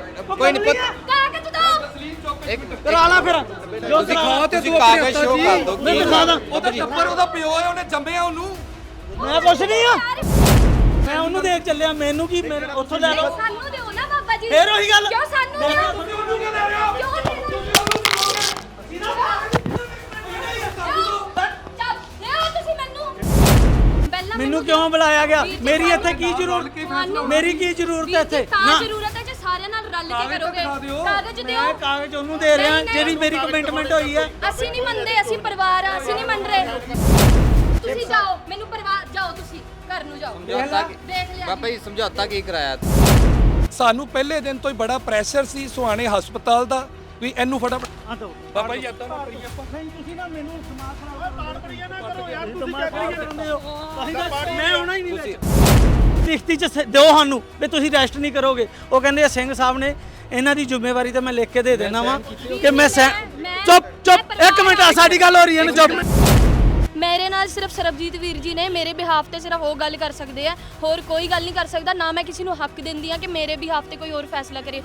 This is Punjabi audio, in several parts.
ਕੋਈ ਨਹੀਂ ਪੁੱਤ। ਕਾਗਜ਼ ਇੱਕ ਕਰਾ ਲਾ ਫਿਰ। ਜੋ ਤੁਸੀਂ ਖਾ ਤੇ ਤੂੰ ਕਾਗਜ਼ ਆਪਣੇ ਹੱਥਾਂ show ਜੀ ਕਰ ਦਿਓ ਮੈਂ ਦਿਖਾ ਦਾਂ। ਉਹਦਾ ਟੱਬਰ ਉਹਦਾ ਪਿਓ ਹੈ ਉਹਨੇ ਜੰਮਿਆ ਉਹਨੂੰ। ਮੈਂ ਕੁਛ ਨਹੀਂ ਆ। ਮੈਂ ਉਹਨੂੰ ਦੇਖ ਚੱਲਿਆ ਮੈਨੂੰ ਕੀ ਮੇਰੇ ਉੱਥੋਂ ਲੈ ਲਓ। ਸਾਨੂੰ ਦਿਓ ਨਾ ਬਾਬਾ ਜੀ। ਫੇਰ ਉਹੀ ਗੱਲ। ਕਿਉਂ ਸਾਨੂੰ ਮੈਂ- ਦਿਓ? ਤੁਸੀਂ ਉਹਨੂੰ ਕਿਉਂ ਦੇ ਰਹੇ ਹੋ? ਕਿਉਂ ਤੁਸੀਂ ਮੈਨੂੰ ਪਹਿਲਾਂ ਮੈਨੂੰ ਕਿਉਂ ਬੁਲਾਇਆ ਗਿਆ? ਮੇਰੀ ਇੱਥੇ ਕੀ ਜ਼ਰੂਰਤ ਮੇਰੀ ਕੀ ਜ਼ਰੂਰਤ ਹੈ ਇੱਥੇ? ਨਾ। ਜ਼ਰੂਰਤ ਰਲ ਕੇ ਕਾਗਜ਼ ਤਾਂ ਕਰੋਗੇ? ਦਿਖਾ ਦਿਓ। ਕਾਗਜ਼ ਦਿਓ। ਮੈਂ ਕਾਗਜ਼ ਉਹਨੂੰ ਦੇ ਰਿਹਾ ਨਹੀਂ। ਜਿਹੜੀ ਮੇਰੀ ਕਮਿਟਮੈਂਟ ਹੋਈ ਹੈ ਅਸੀਂ ਨਹੀਂ ਮੰਨਦੇ ਅਸੀਂ ਪਰਿਵਾਰ ਆ ਅਸੀਂ ਨਹੀਂ ਮੰਨ ਰਹੇ। ਤੁਸੀਂ ਜਾਓ ਮੈਨੂੰ ਪਰਿਵਾਰ ਜਾਓ ਤੁਸੀਂ ਘਰ ਨੂੰ ਜਾਓ। ਸਮਝੌਤਾ ਕੀ ਦੇਖ ਲਿਆ। ਬਾਬਾ ਜੀ ਸਮਝੌਤਾ ਕੀ ਕਰਾਇਆ? ਸਾਨੂੰ ਪਹਿਲੇ ਦਿਨ ਤੋਂ ਹੀ ਬੜਾ ਪ੍ਰੈਸ਼ਰ ਸੀ ਸੁਹਾਣੇ ਹਸਪਤਾਲ ਦਾ ਵੀ ਇਹਨੂੰ ਫਟਾਫਟ ਆ ਦੋ ਬਾਬਾ ਜੀ ਏਦਾਂ ਨਾ ਕਰੀਏ ਲਿਖਤੀ ਚ ਸ- ਦਿਓ ਸਾਨੂੰ ਵੀ ਤੁਸੀਂ ਰੈਸਟ ਨਹੀਂ ਕਰੋਗੇ। ਉਹ ਕਹਿੰਦੇ ਆ ਸਿੰਘ ਸਾਹਿਬ ਨੇ ਇਹਨਾਂ ਦੀ ਜ਼ਿੰਮੇਵਾਰੀ ਤਾਂ ਮੈਂ ਲਿਖ ਕੇ ਦੇ ਦੇਣਾ ਵਾ ਕਿ ਮੈਂ ਸਹਿ- ਮੈਂ- ਚੁੱਪ ਚੁੱਪ ਮੈਂ ਇੱਕ ਮਿੰਟ ਆ ਸਾਡੀ ਗੱਲ ਹੋ ਰਹੀ ਹੈ ਨਾ ਚੁੱਪ। ਮੇਰੇ ਨਾਲ ਸਿਰਫ ਸਰਬਜੀਤ ਵੀਰ ਜੀ ਨੇ ਮੇਰੇ ਬਿਹਾਫ ਤੇ ਸਿਰਫ ਉਹ ਗੱਲ ਕਰ ਸਕਦੇ ਆ। ਹੋਰ ਕੋਈ ਗੱਲ ਨਹੀਂ ਕਰ ਸਕਦਾ ਨਾ ਮੈਂ ਕਿਸੇ ਨੂੰ ਹੱਕ ਦਿੰਦੀ ਆ ਕਿ ਮੇਰੇ ਬਿਹਾਫ ਤੇ ਕੋਈ ਹੋਰ ਫੈਸਲਾ ਕਰੇ।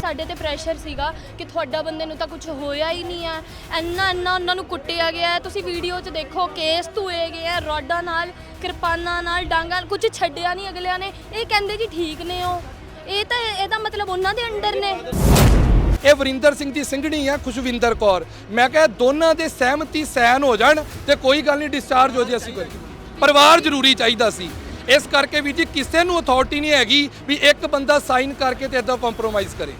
ਸਾਡੇ ਤੇ ਪ੍ਰੈਸ਼ਰ ਸੀਗਾ ਕਿ ਤੁਹਾਡਾ ਬੰਦੇ ਨੂੰ ਤਾਂ ਕੁਝ ਹੋਇਆ ਹੀ ਨਹੀਂ ਆ। ਇੰਨਾ ਇੰਨਾ ਉਹਨਾਂ ਨੂੰ ਕੁੱਟਿਆ ਗਿਆ ਹੈ। ਤੁਸੀਂ ਵੀਡੀਓ 'ਚ ਦੇਖੋ, ਕੇਸ ਧੂਏ ਗਏ ਆ, ਰੋਡਾਂ ਨਾਲ, ਕਿਰਪਾਨਾਂ ਨਾਲ, ਡਾਂਗਾਂ ਕੁਝ ਛੱਡਿਆ ਨਹੀਂ ਅਗਲਿਆਂ ਨੇ। ਇਹ ਕਹਿੰਦੇ ਜੀ ਠੀਕ ਨੇ ਉਹ। ਇਹ ਤਾਂ ਇਹਦਾ ਮਤਲਬ ਉਹਨਾਂ ਦੇ ਅੰਡਰ ਨੇ। ਇਹ ਵਰਿੰਦਰ ਸਿੰਘ ਦੀ ਸਿੰਘਣੀ ਆ, ਖੁਸ਼ਵਿੰਦਰ ਕੌਰ। ਮੈਂ ਕਿਹਾ ਦੋਨਾਂ ਦੇ ਸਹਿਮਤੀ ਸੈਨ ਹੋ ਜਾਣ ਤੇ ਕੋਈ ਗੱਲ ਨਹੀਂ ਡਿਸਚਾਰਜ ਹੋ ਜੇ ਅਸੀਂ ਕਰੀਏ ਪਰਿਵਾਰ ਜ਼ਰੂਰੀ ਚਾਹੀਦਾ ਸੀ। ਇਸ ਕਰਕੇ ਵੀ ਜੀ ਕਿਸੇ ਨੂੰ ਅਥਾਰਟੀ ਨਹੀਂ ਹੈਗੀ ਵੀ ਇੱਕ ਬੰਦਾ ਸਾਈਨ ਕਰਕੇ ਤੇ ਇਦਾਂ ਕੰਪਰੋਮਾਈਜ਼ ਕਰੇ।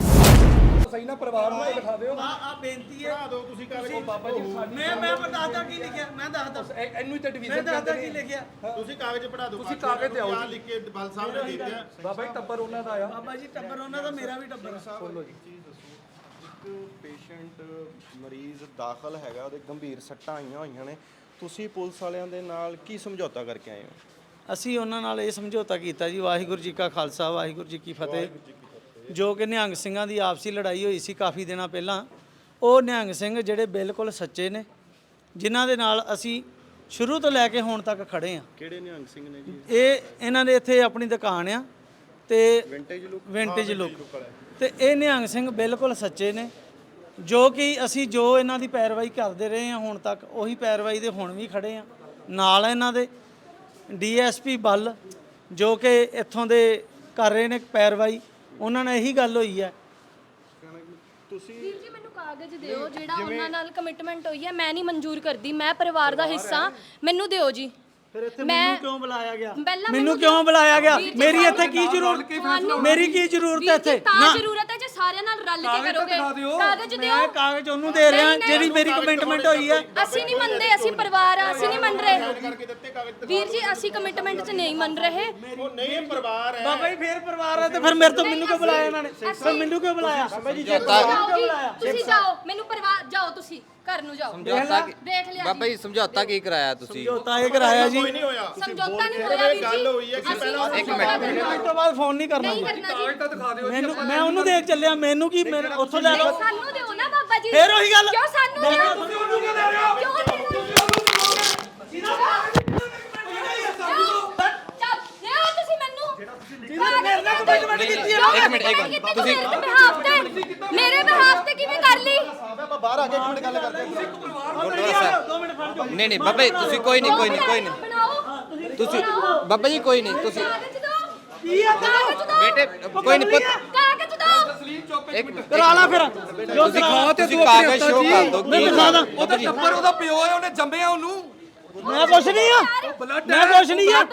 ਸਹੀ ਨਾ ਪਰਿਵਾਰ ਨੂੰ ਦਿਖਾ ਦਿਓ। ਆ ਆ ਬੇਨਤੀ ਹੈ। ਦਿਓ ਤੁਸੀਂ ਕਾਗਜ਼ ਬਾਬਾ ਜੀ ਮੈਂ ਮੈਂ ਦੱਸਦਾ ਕੀ ਲਿਖਿਆ ਮੈਂ ਦੱਸਦਾ। ਇਹਨੂੰ ਹੀ ਤੇ ਮੈਂ ਡਿਵੀਜ਼ਨ ਦੱਸਦਾ ਕੀ ਲਿਖਿਆ। ਤੁਸੀਂ ਕਾਗਜ਼ ਪੜਾ ਦਿਓ ਤੁਸੀਂ ਕਾਗਜ਼ ਤੇ ਆਓ ਆਹ ਜੀ। ਲਿਖ ਕੇ ਬਲ ਸਾਹਿਬ ਨੇ ਦੇ ਦਿੱਤਾ ਬਾਬਾ ਜੀ ਟੱਬਰ ਉਹਨਾਂ ਦਾ ਆ। ਬਾਬਾ ਜੀ ਟੱਬਰ ਉਹਨਾਂ ਦਾ ਮੇਰਾ ਵੀ ਟੱਬਰ ਆ। ਬੋਲੋ ਜੀ। ਪੇਸ਼ੈਂਟ ਮਰੀਜ਼ ਦਾਖਲ ਹੈਗਾ ਉਹਦੇ ਗੰਭੀਰ ਸੱਟਾਂ ਆਈਆਂ ਹੋਈਆਂ ਨੇ। ਤੁਸੀਂ ਪੁਲਿਸ ਵਾਲਿਆਂ ਦੇ ਨਾਲ ਕੀ ਸਮਝੌਤਾ ਕਰਕੇ ਆਏ ਹੋ? ਅਸੀਂ ਉਹਨਾਂ ਨਾਲ ਇਹ ਸਮਝੌਤਾ ਕੀਤਾ ਜੀ ਵਾਹਿਗੁਰੂ ਜੀ ਕਾ ਖਾਲਸਾ ਵਾਹਿਗੁਰੂ ਜੀ ਕੀ ਫਤਿਹ। ਜੋ ਕਿ ਨਿਹੰਗ ਸਿੰਘਾਂ ਦੀ ਆਪਸੀ ਲੜਾਈ ਹੋਈ ਸੀ ਕਾਫੀ ਦਿਨਾਂ ਪਹਿਲਾਂ ਉਹ ਨਿਹੰਗ ਸਿੰਘ ਜਿਹੜੇ ਬਿਲਕੁਲ ਸੱਚੇ ਨੇ ਜਿਨ੍ਹਾਂ ਦੇ ਨਾਲ ਅਸੀਂ ਸ਼ੁਰੂ ਤੋਂ ਲੈ ਕੇ ਹੁਣ ਤੱਕ ਖੜੇ ਆ ਕਿਹੜੇ ਨਿਹੰਗ ਸਿੰਘ ਨੇ ਜੀ? ਇਹ ਇਹਨਾਂ ਦੇ ਇੱਥੇ ਆਪਣੀ ਦੁਕਾਨ ਆ ਤੇ ਵਿੰਟੇਜ ਲੁੱਕ ਵਿੰਟੇਜ ਲੁੱਕ ਤੇ ਇਹ ਨਿਹੰਗ ਸਿੰਘ ਬਿਲਕੁਲ ਸੱਚੇ ਨੇ ਜੋ ਕਿ ਅਸੀਂ ਜੋ ਇਹਨਾਂ ਦੀ ਪੈਰਵਾਈ ਕਰਦੇ ਰਹੇ ਹਾਂ ਹੁਣ ਤੱਕ ਉਹੀ ਪੈਰਵਾਈ ਦੇ ਹੁਣ ਵੀ ਖੜੇ ਆ ਨਾਲ ਇਹਨਾਂ ਦੇ ਡੀਐਸਪੀ ਬੱਲ ਜੋ ਕਿ ਇੱਥੋਂ ਦੇ ਕਰ ਰਹੇ ਨੇ ਪੈਰਵਾਈ ਉਹਨਾਂ ਨਾਲ ਇਹੀ ਗੱਲ ਹੋਈ ਹੈ। ਵੀਰ ਜੀ ਮੈਨੂੰ ਕਾਗਜ਼ ਦਿਓ ਜਿਹੜਾ ਉਹਨਾਂ ਨਾਲ ਕਮਿਟਮੈਂਟ ਹੋਈ ਹੈ ਮੈਂ ਨਹੀਂ ਮਨਜ਼ੂਰ ਕਰਦੀ ਮੈਂ ਪਰਿਵਾਰ ਦਾ ਹਿੱਸਾ ਮੈਨੂੰ ਦਿਓ ਜੀ। ਫਿਰ ਇੱਥੇ ਮੈਨੂੰ ਕਿਉਂ ਬੁਲਾਇਆ ਗਿਆ? ਪਹਿਲਾਂ ਮੈਨੂੰ ਕਿਉਂ ਬੁਲਾਇਆ ਗਿਆ? ਮੇਰੀ ਇੱਥੇ ਕੀ ਜ਼ਰੂਰਤ ਮੇਰੀ ਕੀ ਜ਼ਰੂਰਤ ਹੈ ਇੱਥੇ? ਤਾਂ ਜ਼ਰੂਰਤ ਹੈ ਜੇ ਸਾਰਿਆਂ ਨਾਲ ਰਲ ਕੇ ਕਰੋਗੇ। ਕਾਗਜ਼ ਦਿਓ। ਮੈਂ ਕਾਗਜ਼ ਉਹਨੂੰ ਦੇ ਰਿਹਾ ਜਿਹੜੀ ਮੇਰੀ ਕਮਿਟਮੈਂਟ ਹੋਈ ਹੈ। ਅਸੀਂ ਨਹੀਂ ਮੰਨਦੇ ਅਸੀਂ ਪਰਿਵਾਰ ਆ ਅਸੀਂ ਨਹੀਂ ਮੰਨ ਰਹੇ। ਵੀਰ ਜੀ ਅਸੀਂ ਕਮਿਟਮੈਂਟ 'ਚ ਨਹੀਂ ਮੰਨ ਰਹੇ। ਉਹ ਨਹੀਂ ਪਰਿਵਾਰ ਹੈ। ਬਾਬਾ ਜੀ ਫੇਰ ਪਰਿਵਾਰ ਹੈ ਤੇ ਫਿਰ ਮੇਰੇ ਤੋਂ ਮੈਨੂੰ ਕਿਉਂ ਬੁਲਾਇਆ ਇਹਨਾਂ ਨੇ? ਫਿਰ ਮੈਨੂੰ ਕਿਉਂ ਬੁਲਾਇਆ? ਬਾਬਾ ਜੀ ਜੀ ਤੁਸੀਂ ਜਾਓ ਮੈਨੂੰ ਪਰਿਵਾਰ ਜਾਓ ਤੁਸੀਂ। ਘਰ ਨੂੰ ਜਾਓ। ਸਮਝੌਤਾ ਕੀ ਦੇਖ ਲਿਆ ਬਾਬਾ ਜੀ ਸਮਝੌਤਾ ਕੀ ਕਰਾਇਆ ਤੁਸੀਂ? ਸਮਝੌਤਾ ਇਹ ਕਰਾਇਆ ਜੀ। ਕੋਈ ਨਹੀਂ ਹੋਇਆ। ਸਮਝੌਤਾ ਨਹੀਂ ਹੋਇਆ ਵੀਰ ਜੀ। ਗੱਲ ਹੋਈ ਹੈ ਕਿ ਪਹਿਲਾਂ ਇੱਕ ਮਿੰਟ ਇਸ ਤੋਂ ਬਾਅਦ ਫੋਨ ਨਹੀਂ ਕਰਨਾ ਨਹੀਂ ਜੀ। ਕਰਨਾ ਜੀ। ਤਾਂ ਦਿਖਾ ਦਿਓ ਮੈਨੂੰ ਮੈਂ ਉਹਨੂੰ ਦੇਖ ਚੱਲਿਆ ਮੈਨੂੰ ਕੀ ਮੇਰੇ ਉੱਥੋਂ ਲੈ ਲਓ। ਸਾਨੂੰ ਦਿਓ ਨਾ ਬਾਬਾ ਜੀ? ਫੇਰ ਉਹੀ ਗੱਲ। ਕਿਉਂ ਸਾਨੂੰ ਦਿਓ? ਤੁਸੀਂ ਉਹਨੂੰ ਕਿਉਂ ਦੇ ਰਹੇ ਹੋ ਕਿਉਂ ਦੇ ਰਹੇ ਹੋ ਚੱਲ ਦਿਓ ਤੁਸੀਂ ਮੈਨੂੰ ਮੇਰੇ ਨਾਲ ਕਮਿਟਮੈਂਟ ਕੀਤੀ ਹੈ ਇੱਕ ਮਿੰਟ ਇੱਕ ਮਿੰਟ। ਤੁਸੀਂ ਮੇਰੇ ਬਿਹਾਫ ਤੇ ਮੇਰੇ ਬਿਹਾਫ ਤੇ ਕਿਵੇਂ ਕਰ ਲਈ? ਆਪਾਂ ਬਾਹਰ ਆ ਕੇ ਇੱਕ ਮਿੰਟ ਗੱਲ ਕਰਦੇ ਹਾਂ। ਦੋ ਨਹੀਂ ਨਹੀਂ ਬਾਬਾ ਜੀ ਤੁਸੀਂ ਕੋਈ ਨਹੀਂ ਕੋਈ ਨਹੀਂ ਕੋਈ ਨਹੀਂ। ਬਣਾਓ ਤੁਸੀਂ ਬਾਬਾ ਜੀ ਕੋਈ ਨਹੀਂ ਤੁਸੀਂ ਕਾਗਜ਼ ਦਿਓ ਕੀ ਆ ਕਾਗਜ਼ ਦਿਓ ਬੇਟੇ ਕੋਈ ਨਹੀਂ ਪੁੱਤ ਕਾਗਜ਼ ਦਿਓ ਇੱਕ ਮਿੰਟ। ਕਰਾ ਲਾ ਫਿਰ। ਜੋ ਤੁਸੀਂ ਖਾ ਤੇ ਤੁਸੀਂ ਤੂੰ ਆਪਣੇ ਕਾਗਜ਼ ਜੀ ਕਰ ਦਿਓ ਮੈਂ ਦਿਖਾ ਦਾਂ ਉਹਦਾ ਟੱਬਰ ਉਹਦਾ ਪਿਓ ਹੈ ਉਹਨੇ ਜੰਮਿਆ ਉਹਨੂੰ। ਮੈਂ ਕੁਛ ਨਹੀਂ ਆ। ਮੈਂ ਕੁਛ ਨਹੀਂ ਆ।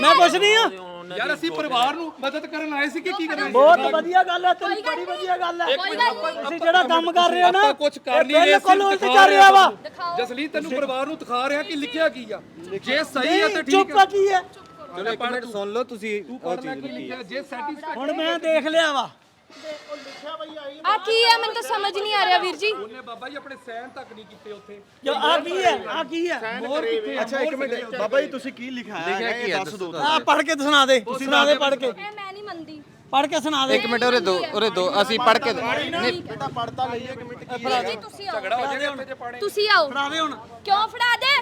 ਮੈਂ ਕੁਛ ਨਹੀਂ ਆ। ਯਾਰ ਅਸੀਂ ਪਰਿਵਾਰ ਨੂੰ ਮਦਦ ਕਰਨ ਆਏ ਸੀ ਕਿ ਕੀ ਕਰਨਾ ਬਹੁਤ ਵਧੀਆ ਗੱਲ ਹੈ ਤੇਰੀ ਬੜੀ। ਵਧੀਆ ਗੱਲ ਹੈ। ਕੋਈ ਗੱਲ ਨਹੀਂ। ਅਸੀਂ ਜਿਹੜਾ ਕੰਮ ਕਰ ਰਹੇ ਹੋ ਨਾ ਆਪਾਂ ਕੁਝ ਕਰ ਨਹੀਂ ਰਹੇ ਬਿਲਕੁਲ ਉਲਟ ਕਰ ਰਿਹਾ ਵਾ ਜਸਲੀਤ ਤੈਨੂੰ ਪਰਿਵਾਰ ਨੂੰ ਦਿਖਾ ਰਿਹਾ ਕਿ ਲਿਖਿਆ ਕੀ ਆ? ਜੇ ਸਹੀ ਆ ਤਾਂ ਠੀਕ ਚੁੱਪ ਆ ਆ ਕੀ ਹੈ? ਚਲੋ ਇੱਕ ਮਿੰਟ ਸੁਣ ਲਓ ਤੁਸੀਂ ਉਹ ਚੀਜ਼ ਕੀ ਲਿਖੀ ਹੈ ਲਿਖਿਆ ਜੇ ਸੈਟੀਸਫਾਈਡ ਹੁਣ ਮੈਂ ਦੇਖ ਲਿਆ ਵਾ। ਆ ਕੀ ਹੈ ਮੈਨੂੰ ਤਾਂ ਸਮਝ ਨਹੀਂ ਆ ਰਿਹਾ ਵੀਰ ਜੀ। ਉਹਨੇ ਬਾਬਾ ਜੀ ਆਪਣੇ ਸਹਿਨ ਤੱਕ ਨਹੀਂ ਕੀਤੇ ਉੱਥੇ। ਜੋ ਆ ਕੀ ਹੈ ਆ? ਕੀ ਹੈ ਹੋਰ ਕਿੱਥੇ ਆ? ਅੱਛਾ ਇੱਕ ਮਿੰਟ। ਬਾਬਾ ਜੀ ਤੁਸੀਂ ਕੀ ਲਿਖਾਇਆ ਲਿਖਿਆ ਹੈ ਕੀ ਇਹ ਹੈ ਦੱਸ ਦਿਓ ਆ ਪੜ ਕੇ ਸੁਣਾ ਦੇ। ਸੁਣਾ ਦੇ ਪੜ ਕੇ। ਇਹ ਮੈਂ ਨਹੀਂ ਮੰਨਦੀ। ਪੜ ਕੇ ਸੁਣਾ ਦੇ। ਇੱਕ ਮਿੰਟ ਉਰੇ ਦੋ ਉਰੇ ਦੋ। ਅਸੀਂ ਪੜ ਕੇ ਨਹੀਂ। ਬੇਟਾ ਪੜਤਾ ਲਈਏ ਇੱਕ ਮਿੰਟ ਕੀ ਵੀਰ ਜੀ ਤੁਸੀਂ ਆਓ। ਝਗੜਾ ਹੋ ਜਾਏਗਾ ਇੱਥੇ ਜੇ ਪਾਣੀ। ਤੁਸੀਂ ਆਓ। ਸੁਣਾ ਦੇ ਹੁਣ। ਕਿਉਂ ਫੜਾ ਦੇ?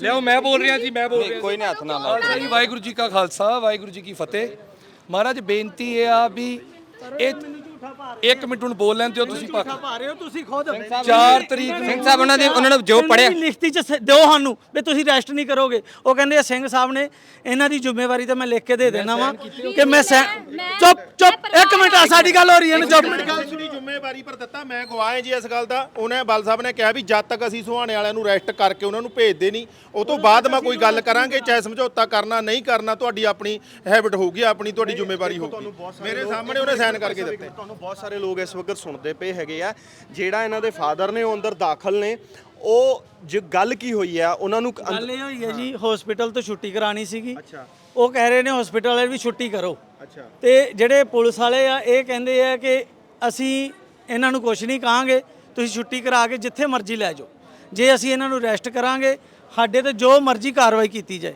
ਲਿਆਓ ਮੈਂ ਬੋਲ ਰਿਹਾ ਜੀ ਮੈਂ ਬੋਲ ਰਿਹਾ ਕੋਈ ਨਹੀਂ ਹੱਥ ਨਾਲ ਲਾਓ। ਵਾਹਿਗੁਰੂ ਜੀ ਕਾ ਖਾਲਸਾ ਵਾਹਿਗੁਰੂ ਜੀ ਕੀ ਫਤਿਹ। ਮਹਾਰਾਜ ਬੇਨਤੀ ਇਹ ਆ ਵੀ It. 1 ਮਿੰਟ ਹੁਣ ਬੋਲ ਲੈਣ ਦਿਓ ਤੁਸੀਂ ਪਾ ਰਹੇ ਹੋ ਤੁਸੀਂ ਖੁਦ। 4 ਤਰੀਕ ਸਿੰਘ ਸਾਹਿਬ ਉਹਨਾਂ ਦੀ ਉਹਨਾਂ ਨੇ ਜੋ ਪੜਿਆ ਲਿਖਤੀ ਚ ਦਿਓ ਸਾਨੂੰ ਵੀ ਤੁਸੀਂ ਰੈਸਟ ਨਹੀਂ ਕਰੋਗੇ। ਉਹ ਕਹਿੰਦੇ ਸਿੰਘ ਸਾਹਿਬ ਨੇ ਇਹਨਾਂ ਦੀ ਜ਼ਿੰਮੇਵਾਰੀ ਤਾਂ ਮੈਂ ਲਿਖ ਕੇ ਦੇ ਦੇਣਾ ਵਾਂ ਕਿ ਮੈਂ ਚੁੱਪ ਚੁੱਪ ਇੱਕ ਮਿੰਟ ਆ ਸਾਡੀ ਗੱਲ ਹੋ ਰਹੀ ਹੈ ਨਾ ਚੁੱਪ। ਗੱਲ ਸੁਣੀ ਜ਼ਿੰਮੇਵਾਰੀ ਪਰ ਦਿੱਤਾ। ਮੈਂ ਗਵਾਹ ਜੀ ਇਸ ਗੱਲ ਦਾ। ਉਹਨੇ ਬਲ ਸਾਹਿਬ ਨੇ ਕਿਹਾ ਵੀ ਜਦ ਤੱਕ ਅਸੀਂ ਸੁਹਾਣੇ ਵਾਲਿਆਂ ਨੂੰ ਰੈਸਟ ਕਰਕੇ ਉਹਨਾਂ ਨੂੰ ਭੇਜਦੇ ਨਹੀਂ ਉਹ ਤੋਂ ਬਾਅਦ ਮੈਂ ਕੋਈ ਗੱਲ ਕਰਾਂਗੇ ਚਾਹੇ ਸਮਝੌਤਾ ਕਰਨਾ ਨਹੀਂ ਕਰਨਾ ਤੁਹਾਡੀ ਆਪਣੀ ਹੈਬਿਟ ਹੋਊਗੀ ਆਪਣੀ ਤੁਹਾਡੀ ਜ਼ਿੰਮੇਵਾਰੀ ਹੋਊਗੀ। ਮੇਰੇ ਸਾਹਮਣੇ ਉਹਨੇ ਸਾਈਨ ਕਰਕੇ ਦਿੱਤੇ। ਤੁਹਾਨੂੰ ਬਹੁਤ ਸਾਰੇ ਲੋਕ ਇਸ ਵਕਤ ਸੁਣਦੇ ਪਏ ਹੈਗੇ ਆ ਜਿਹੜਾ ਇਹਨਾਂ ਦੇ ਫਾਦਰ ਨੇ ਉਹ ਅੰਦਰ ਦਾਖਲ ਨੇ। ਉਹ ਜੋ ਗੱਲ ਕੀ ਹੋਈ ਆ ਉਹਨਾਂ ਨੂੰ ਅੰਦ- ਗੱਲ ਇਹ ਹੋਈ ਹੈ ਜੀ ਹਸਪੀਟਲ ਤੋਂ ਛੁੱਟੀ ਕਰਾਣੀ ਸੀਗੀ। ਉਹ ਕਹਿ ਰਹੇ ਨੇ ਹਸਪੀਟਲ ਵਾਲੇ ਵੀ ਛੁੱਟੀ ਕਰੋ। ਅੱਛਾ। ਤੇ ਜਿਹੜੇ ਪੁਲਿਸ ਵਾਲੇ ਆ ਇਹ ਕਹਿੰਦੇ ਆ ਕਿ ਅਸੀਂ ਇਹਨਾਂ ਨੂੰ ਕੁਝ ਨਹੀਂ ਕਹਾਂਗੇ ਤੁਸੀਂ ਛੁੱਟੀ ਕਰਾ ਕੇ ਜਿੱਥੇ ਮਰਜ਼ੀ ਲੈ ਜਾਓ। ਜੇ ਅਸੀਂ ਇਹਨਾਂ ਨੂੰ ਅਰੈਸਟ ਕਰਾਂਗੇ ਸਾਡੇ ਤੇ ਜੋ ਮਰਜ਼ੀ ਕਾਰਵਾਈ ਕੀਤੀ ਜਾਏ।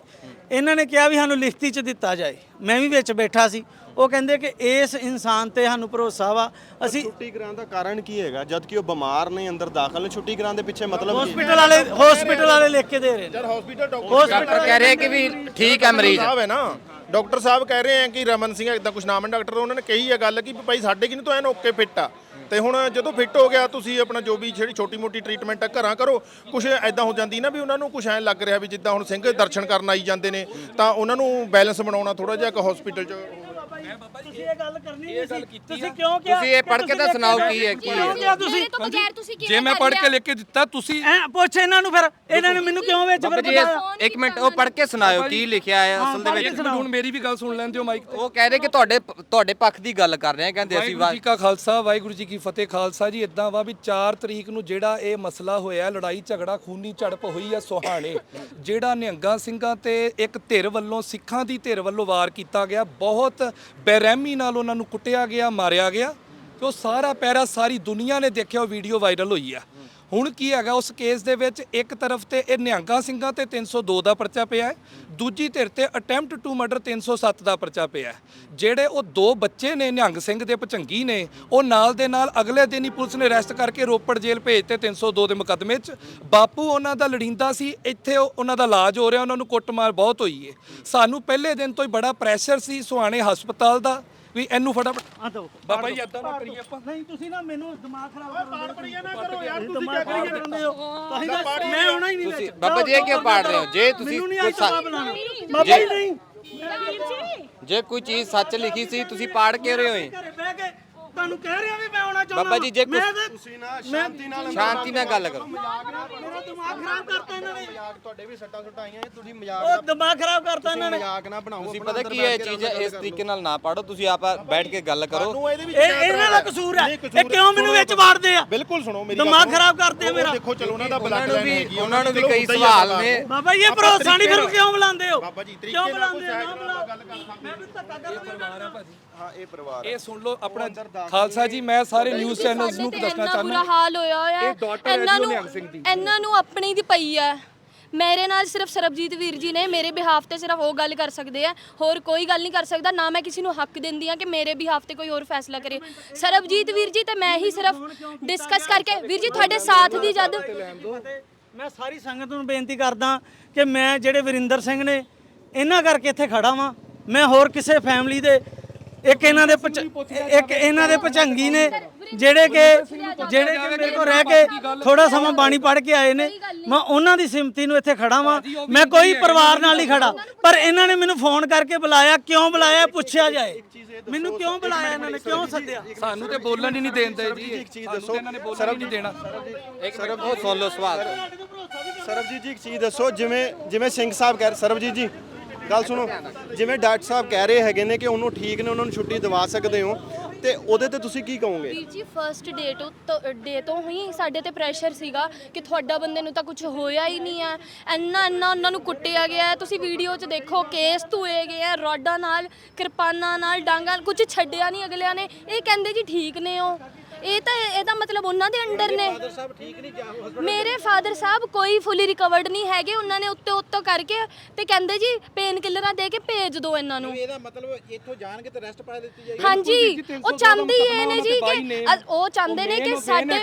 ਇਹਨਾਂ ਨੇ ਕਿਹਾ ਵੀ ਸਾਨੂੰ ਲਿਖਤੀ ਚ ਦਿੱਤਾ ਜਾਏ। ਮੈਂ ਵੀ ਵਿੱਚ ਬੈਠਾ ਸੀ। ਉਹ ਕਹਿੰਦੇ ਕਿ ਇਸ ਇਨਸਾਨ ਤੇ ਸਾਨੂੰ ਭਰੋਸਾ ਵਾ। ਅਸੀਂ ਛੁੱਟੀ ਕਰਾਉਣ ਦਾ ਕਾਰਨ ਕੀ ਹੈਗਾ? ਜਦ ਕਿ ਉਹ ਬਿਮਾਰ ਨੇ ਅੰਦਰ ਦਾਖਲ ਨੇ ਛੁੱਟੀ ਕਰਾਉਣ ਦੇ ਪਿੱਛੇ ਮਤਲਬ ਕੀ? ਹਸਪੀਟਲ ਵਾਲੇ ਹਸਪੀਟਲ ਵਾਲੇ ਲਿਖ ਕੇ ਦੇ ਰਹੇ ਨੇ। ਹਸਪੀਟਲ ਡਾਕਟਰ ਡਾਕਟਰ ਕਹਿ ਰਹੇ ਕਿ ਵੀ ਠੀਕ ਹੈ ਮਰੀਜ਼। ਸਾਹਿਬ ਹੈ ਨਾ। ਡਾਕਟਰ ਸਾਹਿਬ ਕਹਿ ਰਹੇ ਆ ਕਿ ਰਮਨ ਸਿੰਘ ਇਦਾਂ ਕੁਛ ਨਾਮ ਹੈ। ਡਾਕਟਰ ਉਹਨਾਂ ਨੇ ਕਹੀ ਹੈ ਗੱਲ ਕਿ ਭਾਈ ਸਾਡੇ ਕਿ ਨਹੀਂ ਤਾਂ ਐਨ ਓਕੇ ਫਿੱਟ ਆ? ਤੇ ਹੁਣ ਜਦੋਂ ਫਿੱਟ ਹੋ ਗਿਆ ਤੁਸੀਂ ਆਪਣਾ ਜੋ ਵੀ ਜਿਹੜੀ ਛੋਟੀ ਮੋਟੀ ਟ੍ਰੀਟਮੈਂਟ ਆ ਘਰਾਂ ਕਰੋ। ਕੁਛ ਐਦਾਂ ਹੋ ਜਾਂਦੀ ਨਾ ਵੀ ਉਹਨਾਂ ਨੂੰ ਕੁਛ ਐਂ ਲੱਗ ਰਿਹਾ ਵੀ ਜਿੱਦਾਂ ਹੁਣ ਸਿੰਘ ਦਰਸ਼ਨ ਕਰਨ ਆਈ ਜਾਂਦੇ ਨੇ ਤਾਂ ਉਹਨਾਂ ਨੂੰ ਬੈਲੈਂਸ ਬਣਾਉਣਾ ਥੋੜਾ ਜਿਹਾ ਇੱਕ ਹਸਪੀਟਲ 'ਚ ਤੁਸੀਂ ਇਹ ਗੱਲ ਕਰਨੀ ਨਹੀਂ ਸੀ। ਤੁਸੀਂ ਕਿਉਂ ਕਿਹਾ ਤੁਸੀਂ ਇਹ ਪੜ੍ਹ ਕੇ ਤਾਂ ਸੁਣਾਓ ਕੀ ਹੈ ਕੀ ਹੈ? ਕਿਉਂ ਕਿਹਾ ਤੁਸੀਂ? ਮੇਰੇ ਤੋਂ ਬਗੈਰ ਤੁਸੀਂ ਜੇ ਕਿਵੇਂ ਮੈਂ ਕਰ ਪੜ੍ਹ ਲਿਆ? ਕੇ ਲਿਖ ਕੇ ਦਿੱਤਾ ਤੁਸੀਂ ਐ ਪੁੱਛ ਇਹਨਾਂ ਨੂੰ ਫਿਰ ਇਹਨਾਂ ਨੇ ਮੈਨੂੰ ਕਿਉਂ ਵਿੱਚ ਬਾਬਾ ਫਿਰ ਜੀ ਬਤਾਇਆ ਇੱਕ ਮਿੰਟ ਉਹ ਪੜ੍ਹ ਕੇ ਸੁਣਾਓ ਕੀ ਲਿਖਿਆ ਹੈ ਅਸਲ ਦੇ ਇੱਕ ਵਿੱਚ ਮਿੰਟ ਹੁਣ ਮੇਰੀ ਵੀ ਗੱਲ ਸੁਣ ਲੈਣ ਦਿਓ ਮਾਈਕ ਤੇ। ਉਹ ਕਹਿ ਰਹੇ ਕਿ ਤੁਹਾਡੇ ਤੁਹਾਡੇ ਪੱਖ ਦੀ ਗੱਲ ਕਰ ਰਹੇ ਆ ਕਹਿੰਦੇ ਅਸੀਂ ਵਾਹਿਗੁਰੂ ਜੀ ਕਾ ਖਾਲਸਾ ਵਾਹਿਗੁਰੂ ਜੀ ਕੀ ਫਤਿਹ। ਖਾਲਸਾ ਜੀ ਇਦਾਂ ਵਾ ਵੀ 4 ਤਰੀਕ ਨੂੰ ਜਿਹੜਾ ਇਹ ਮਸਲਾ ਹੋਇਆ ਲੜਾਈ ਝਗੜਾ ਖੂਨੀ ਝੜਪ ਹੋਈ ਹੈ ਸੁਹਾਣੇ ਜਿਹੜਾ ਨਿਹੰਗਾਂ ਸਿੰਘਾਂ ਤੇ ਇੱਕ ਧਿਰ ਵੱਲੋਂ ਸਿੱਖਾਂ ਦੀ ਧਿਰ ਵੱਲੋਂ ਵਾਰ ਕੀਤਾ ਗਿਆ ਬਹੁਤ ਬੇਰਹਿਮੀ ਨਾਲ ਉਹਨਾਂ ਨੂੰ ਕੁੱਟਿਆ ਗਿਆ, ਮਾਰਿਆ ਗਿਆ ਤੇ ਉਹ ਸਾਰਾ ਪੈਰਾ ਸਾਰੀ ਦੁਨੀਆ ਨੇ ਦੇਖਿਆ, ਉਹ ਵੀਡੀਓ ਵਾਇਰਲ ਹੋਈ ਆ। ਹੁਣ ਕੀ ਹੈਗਾ, ਉਸ ਕੇਸ ਦੇ ਵਿੱਚ ਇੱਕ ਤਰਫ ਤੇ ਇਹ ਨਿਹੰਗਾਂ ਸਿੰਘਾਂ ਤੇ 302 ਦਾ ਪਰਚਾ ਪਿਆ ਹੈ, ਦੂਜੀ ਧਿਰ ਤੇ ਅਟੈਂਪਟ ਟੂ ਮਰਡਰ 307 ਦਾ ਪਰਚਾ ਪਿਆ ਜਿਹੜੇ ਉਹ ਦੋ ਬੱਚੇ ਨੇ ਨਿਹੰਗ ਸਿੰਘ ਦੇ ਪਚੰਗੀ ਨੇ, ਉਹ ਨਾਲ ਦੇ ਨਾਲ ਅਗਲੇ ਦਿਨ ਹੀ ਪੁਲਿਸ ਨੇ ਅਰੈਸਟ ਕਰਕੇ ਰੋਪੜ ਜੇਲ੍ਹ ਭੇਜਤੇ 302 ਦੇ ਮੁਕੱਦਮੇ 'ਚ। ਬਾਪੂ ਉਹਨਾਂ ਦਾ ਲੜਿੰਦਾ ਸੀ, ਇੱਥੇ ਉਹ- ਉਹਨਾਂ ਦਾ ਇਲਾਜ ਹੋ ਰਿਹਾ, ਉਹਨਾਂ ਨੂੰ ਕੁੱਟਮਾਰ ਬਹੁਤ ਹੋਈ ਹੈ ਸਾਨੂੰ ਪਹਿਲੇ ਦਿਨ ਤੋਂ ਹੀ ਬੜਾ ਪ੍ਰੈਸ਼ਰ ਸੀ ਸੁਹਾਣੇ ਹਸਪਤਾਲ ਦਾ ਵੀ ਇਹਨੂੰ ਫਟਾਫਟ। ਆ ਦੋ। ਬਾਬਾ ਜੀ ਏਦਾਂ ਨਾ ਕਰੀਏ ਆਪਾਂ। ਨਹੀਂ ਤੁਸੀਂ ਨਾ ਮੈਨੂੰ ਦਿਮਾਗ ਖਰਾਬ ਕਰ ਦਿੰਦੇ ਹੋ ਨਾ ਕਰੋ ਯਾਰ ਤੁਸੀਂ ਕੀ ਕਰੀ ਜਾਂਦੇ ਹੋ ਤੁਸੀਂ ਤਾਂ ਮੈਂ ਆਉਣਾ ਹੀ ਨਹੀਂ ਤੁਸੀਂ ਵਿੱਚ ਬਾਬਾ ਜੀ ਇਹ ਕਿਉਂ ਪਾੜ ਰਹੇ ਹੋ? ਜੇ ਤੁਸੀਂ ਮੈਨੂੰ ਨਹੀਂ ਕੋਈ ਬੁਲਾਣਾ ਬਾਬਾ ਜੀ ਨਹੀਂ। ਜੇ। ਕੋਈ ਚੀਜ਼ ਸੱਚ ਲਿਖੀ ਸੀ ਤੁਸੀਂ ਪਾੜ ਕਿਉਂ ਰਹੇ ਹੋਏ। ਘਰੇ ਬਹਿ ਕੇ ਤੁਹਾਨੂੰ ਕਹਿ ਰਿਹਾ ਵੀ ਮੈਂ ਆਉਣਾ ਚਾਹੁੰਦਾ ਬਾਬਾ ਜੀ, ਜੇ ਕੁਛ- ਮੈਂ ਤੇ- ਤੁਸੀਂ ਨਾ ਸ਼ਾਂਤੀ ਨਾਲ ਸ਼ਾਂਤੀ ਨਾਲ ਗੱਲ ਕਰੋ। ਮੇਰਾ ਦਿਮਾਗ ਖਰਾਬ ਕਰਤਾ ਇਹਨਾਂ ਨੇ। ਮਜ਼ਾਕ ਤੁਹਾਡੇ ਵੀ ਸੱਟਾਂ ਸੁੱਟਾਂ ਆਈਆਂ ਤੁਸੀਂ ਮਜ਼ਾਕ ਉਹ ਦਿਮਾਗ ਖਰਾਬ ਕਰਤਾ ਇਹਨਾਂ ਨੇ। ਮਜ਼ਾਕ ਨਾ ਬਣਾਓ ਤੁਸੀਂ ਪਤਾ ਅੰਦਰ ਕੀ ਹੈ ਕੇ ਚੀਜ਼ ਇਸ ਤਰੀਕੇ ਨਾਲ ਨਾ ਪਾੜੋ ਤੁਸੀਂ ਆਪ ਬੈਠ ਕੇ ਗੱਲ ਕਰੋ। ਨੂੰ ਇਹਦੇ ਵਿੱਚ ਇਹ ਇਹਨਾਂ ਦਾ ਕਸੂਰ ਹੈ। ਇਹ ਕਿਉਂ ਮੈਨੂੰ ਵਿੱਚ ਵਾੜਦੇ ਆ? ਬਿਲਕੁਲ ਸੁਣੋ ਮੇਰੀ ਦਿਮਾਗ। ਖਰਾਬ ਕਰਦੇ ਆ ਮੇਰਾ। ਦੇਖੋ ਚਲੋ ਉਹਨਾਂ ਦਾ ਉਹਨਾਂ ਬਲੱਡ ਨੂੰ ਵੀ ਉਹਨਾਂ ਨੂੰ ਵੀ ਕਈ ਸਵਾਲ ਨੇ। ਬਾਬਾ ਜੀ ਇਹ ਭਰੋਸਾ ਨਹੀਂ ਫਿਰ ਕਿਉਂ ਬੁਲਾਉਂਦੇ ਹੋ? ਬਾਬਾ ਜੀ, ਤਰੀਕੇ ਕਿਉਂ ਨਾਲ ਬੁਲਾਉਂਦੇ ਕੋਈ ਹੋ ਨਾ ਸਾਈਡ ਬੁਲਾਓ ਗੱਲ ਕਰ ਸਕਦੇ ਮੈਂ ਵੀ ਧੱਕਾ ਕਰ ਹਾਂ ਇਹ ਪਰਿਵਾਰ ਇਹ ਸੁਣ ਲਓ ਆਪਣਾ ਖਾਲਸਾ ਜੀ ਮੈਂ ਸਾਰੇ ਨਿਊਜ਼ ਚੈਨਲਸ ਨੂੰ ਦੱਸਣਾ ਚਾਹੁੰਦਾ ਬੁਰਾ ਹਾਲ ਹੋਇਆ ਹੋਇਆ ਹੈ। ਇਹਨਾਂ ਨੂੰ ਨਿਹੰਗ ਸਿੰਘ ਦੀ। ਇਹਨਾਂ ਨੂੰ ਆਪਣੀ ਦੀ ਪਈ ਹੈ। ਮੇਰੇ ਨਾਲ ਸਿਰਫ ਸਰਬਜੀਤ ਵੀਰ ਜੀ ਨੇ ਮੇਰੇ ਬਿਹਾਫ ਤੇ ਸਿਰਫ ਉਹ ਗੱਲ ਕਰ ਸਕਦੇ ਆ। ਹੋਰ ਕੋਈ ਗੱਲ ਨਹੀਂ ਕਰ ਸਕਦਾ ਨਾ ਮੈਂ ਕਿਸੇ ਨੂੰ ਹੱਕ ਦਿੰਦੀ ਆ ਕਿ ਮੇਰੇ ਬਿਹਾਫ ਤੇ ਕੋਈ ਹੋਰ ਫੈਸਲਾ ਕਰੇ। ਸਰਬਜੀਤ ਵੀਰ ਜੀ ਤੇ ਮੈਂ ਹੀ ਸਿਰਫ ਡਿਸਕਸ ਕਰਕੇ ਵੀਰ ਜੀ ਤੁਹਾਡੇ ਸਾਥ ਦੀ ਜਦ ਮੈਂ ਸਾਰੀ ਸੰਗਤ ਨੂੰ ਬੇਨਤੀ ਕਰਦਾ ਕਿ ਮੈਂ ਜਿਹੜੇ ਵਰਿੰਦਰ ਸਿੰਘ ਨੇ ਇਹਨਾਂ ਕਰਕੇ ਇੱਥੇ ਖੜਾ ਵਾਂ। ਮੈਂ ਹੋਰ ਕਿਸੇ ਫੈਮਿਲੀ ਦੇ ਇੱਕ ਇਹਨਾਂ ਦੇ ਇੱਕ ਇਹਨਾਂ ਦੇ ਭਚੰਗੀ ਨੇ ਜਿਹੜੇ ਕਿ ਜਿਹੜੇ ਕਿ ਮੇਰੇ ਕੋਲ ਰਹਿ ਕੇ ਥੋੜਾ ਸਮਾਂ ਬਾਣੀ ਪੜ੍ਹ ਕੇ ਆਏ ਨੇ। ਮੈਂ ਉਹਨਾਂ ਦੀ ਸਿਮਤੀ ਨੂੰ ਇੱਥੇ ਖੜਾ ਵਾਂ। ਮੈਂ ਕੋਈ ਪਰਿਵਾਰ ਨਾਲ ਨਹੀਂ ਖੜਾ। ਪਰ ਇਹਨਾਂ ਨੇ ਮੈਨੂੰ ਫੋਨ ਕਰਕੇ ਬੁਲਾਇਆ ਕਿਉਂ ਬੁਲਾਇਆ ਪੁੱਛਿਆ ਜਾਏ। ਮੈਨੂੰ ਕਿਉਂ ਬੁਲਾਇਆ ਇਹਨਾਂ ਨੇ? ਕਿਉਂ ਸੱਦਿਆ? ਸਾਨੂੰ ਤੇ ਬੋਲਣ ਹੀ ਨਹੀਂ ਦੇਂਦੇ ਜੀ। ਇੱਕ ਚੀਜ਼ ਦੱਸੋ। ਇਹਨਾਂ ਨੇ ਬੋਲਣ ਹੀ ਨਹੀਂ ਦੇਣਾ। ਸਰਬਜੀਤ ਜੀ ਇੱਕ ਚੀਜ਼ ਦੱਸੋ। ਜਿਵੇਂ ਜਿਵੇਂ ਸਿੰਘ ਸਾਹਿਬ ਕਹਿ ਰਹੇ ਸਰਬਜੀਤ ਜੀ ਗੱਲ ਸੁਣੋ, ਜਿਵੇਂ ਡਾਕਟਰ ਸਾਹਿਬ ਕਹਿ ਰਹੇ ਹੈਗੇ ਨੇ ਕਿ ਉਹਨੂੰ ਠੀਕ ਨੇ, ਉਹਨਾਂ ਨੂੰ ਛੁੱਟੀ ਦਿਵਾ ਸਕਦੇ ਹੋ, ਤੇ ਉਹਦੇ ਤੇ ਤੁਸੀਂ ਕੀ ਕਹੋਗੇ? ਵੀਰ ਜੀ ਫਰਸਟ ਡੇ ਤੋਂ ਡੇ ਤੋਂ ਹੀ ਸਾਡੇ ਤੇ ਪ੍ਰੈਸ਼ਰ ਸੀਗਾ ਕਿ ਤੁਹਾਡਾ ਬੰਦੇ ਨੂੰ ਤਾਂ ਕੁਝ ਹੋਇਆ ਹੀ ਨਹੀਂ ਹੈ ਇੰਨਾ ਇੰਨਾ ਉਹਨਾਂ ਨੂੰ ਕੁੱਟਿਆ ਗਿਆ ਹੈ। ਤੁਸੀਂ ਵੀਡੀਓ 'ਚ ਦੇਖੋ ਕੇਸ ਧੂਏ ਗਏ ਆ, ਰੋਡਾਂ ਨਾਲ, ਕਿਰਪਾਨਾਂ ਨਾਲ, ਡਾਂਗਾਂ ਕੁਝ ਛੱਡਿਆ ਨਹੀਂ ਅਗਲਿਆਂ ਨੇ। ਇਹ ਕਹਿੰਦੇ ਜੀ ਠੀਕ ਨੇ ਉਹ। ਇਹ ਤਾਂ ਇਹਦਾ ਮਤਲਬ ਉਹਨਾਂ ਦੇ ਅੰਡਰ ਨੇ ਮੇਰੇ ਫਾਦਰ ਸਾਹਿਬ ਕੋਈ ਫੁੱਲੀ ਰਿਕਵਰਡ ਨਹੀਂ ਹੈਗੇ ਉਹਨਾਂ ਨੇ ਉੱਤੇ ਉੱਤੋਂ ਕਰਕੇ ਤੇ ਕਹਿੰਦੇ ਜੀ ਪੇਨ ਕਿਲਰਾਂ ਦੇ ਕੇ ਭੇਜ ਦਿਓ ਇਹਨਾਂ ਨੂੰ ਇਹਦਾ ਮਤਲਬ ਇੱਥੋਂ ਜਾਣਗੇ ਤੇ ਰੈਸਟ ਪਾ ਦਿੱਤੀ ਜਾਏਗੀ ਹਾਂਜੀ ਉਹ ਚਾਹੁੰਦੇ ਇਹ ਨੇ ਜੀ ਦੇ ਕਿ। ਅ- ਉਹ ਚਾਹੁੰਦੇ ਨੇ ਕਿ ਸਾਡੇ।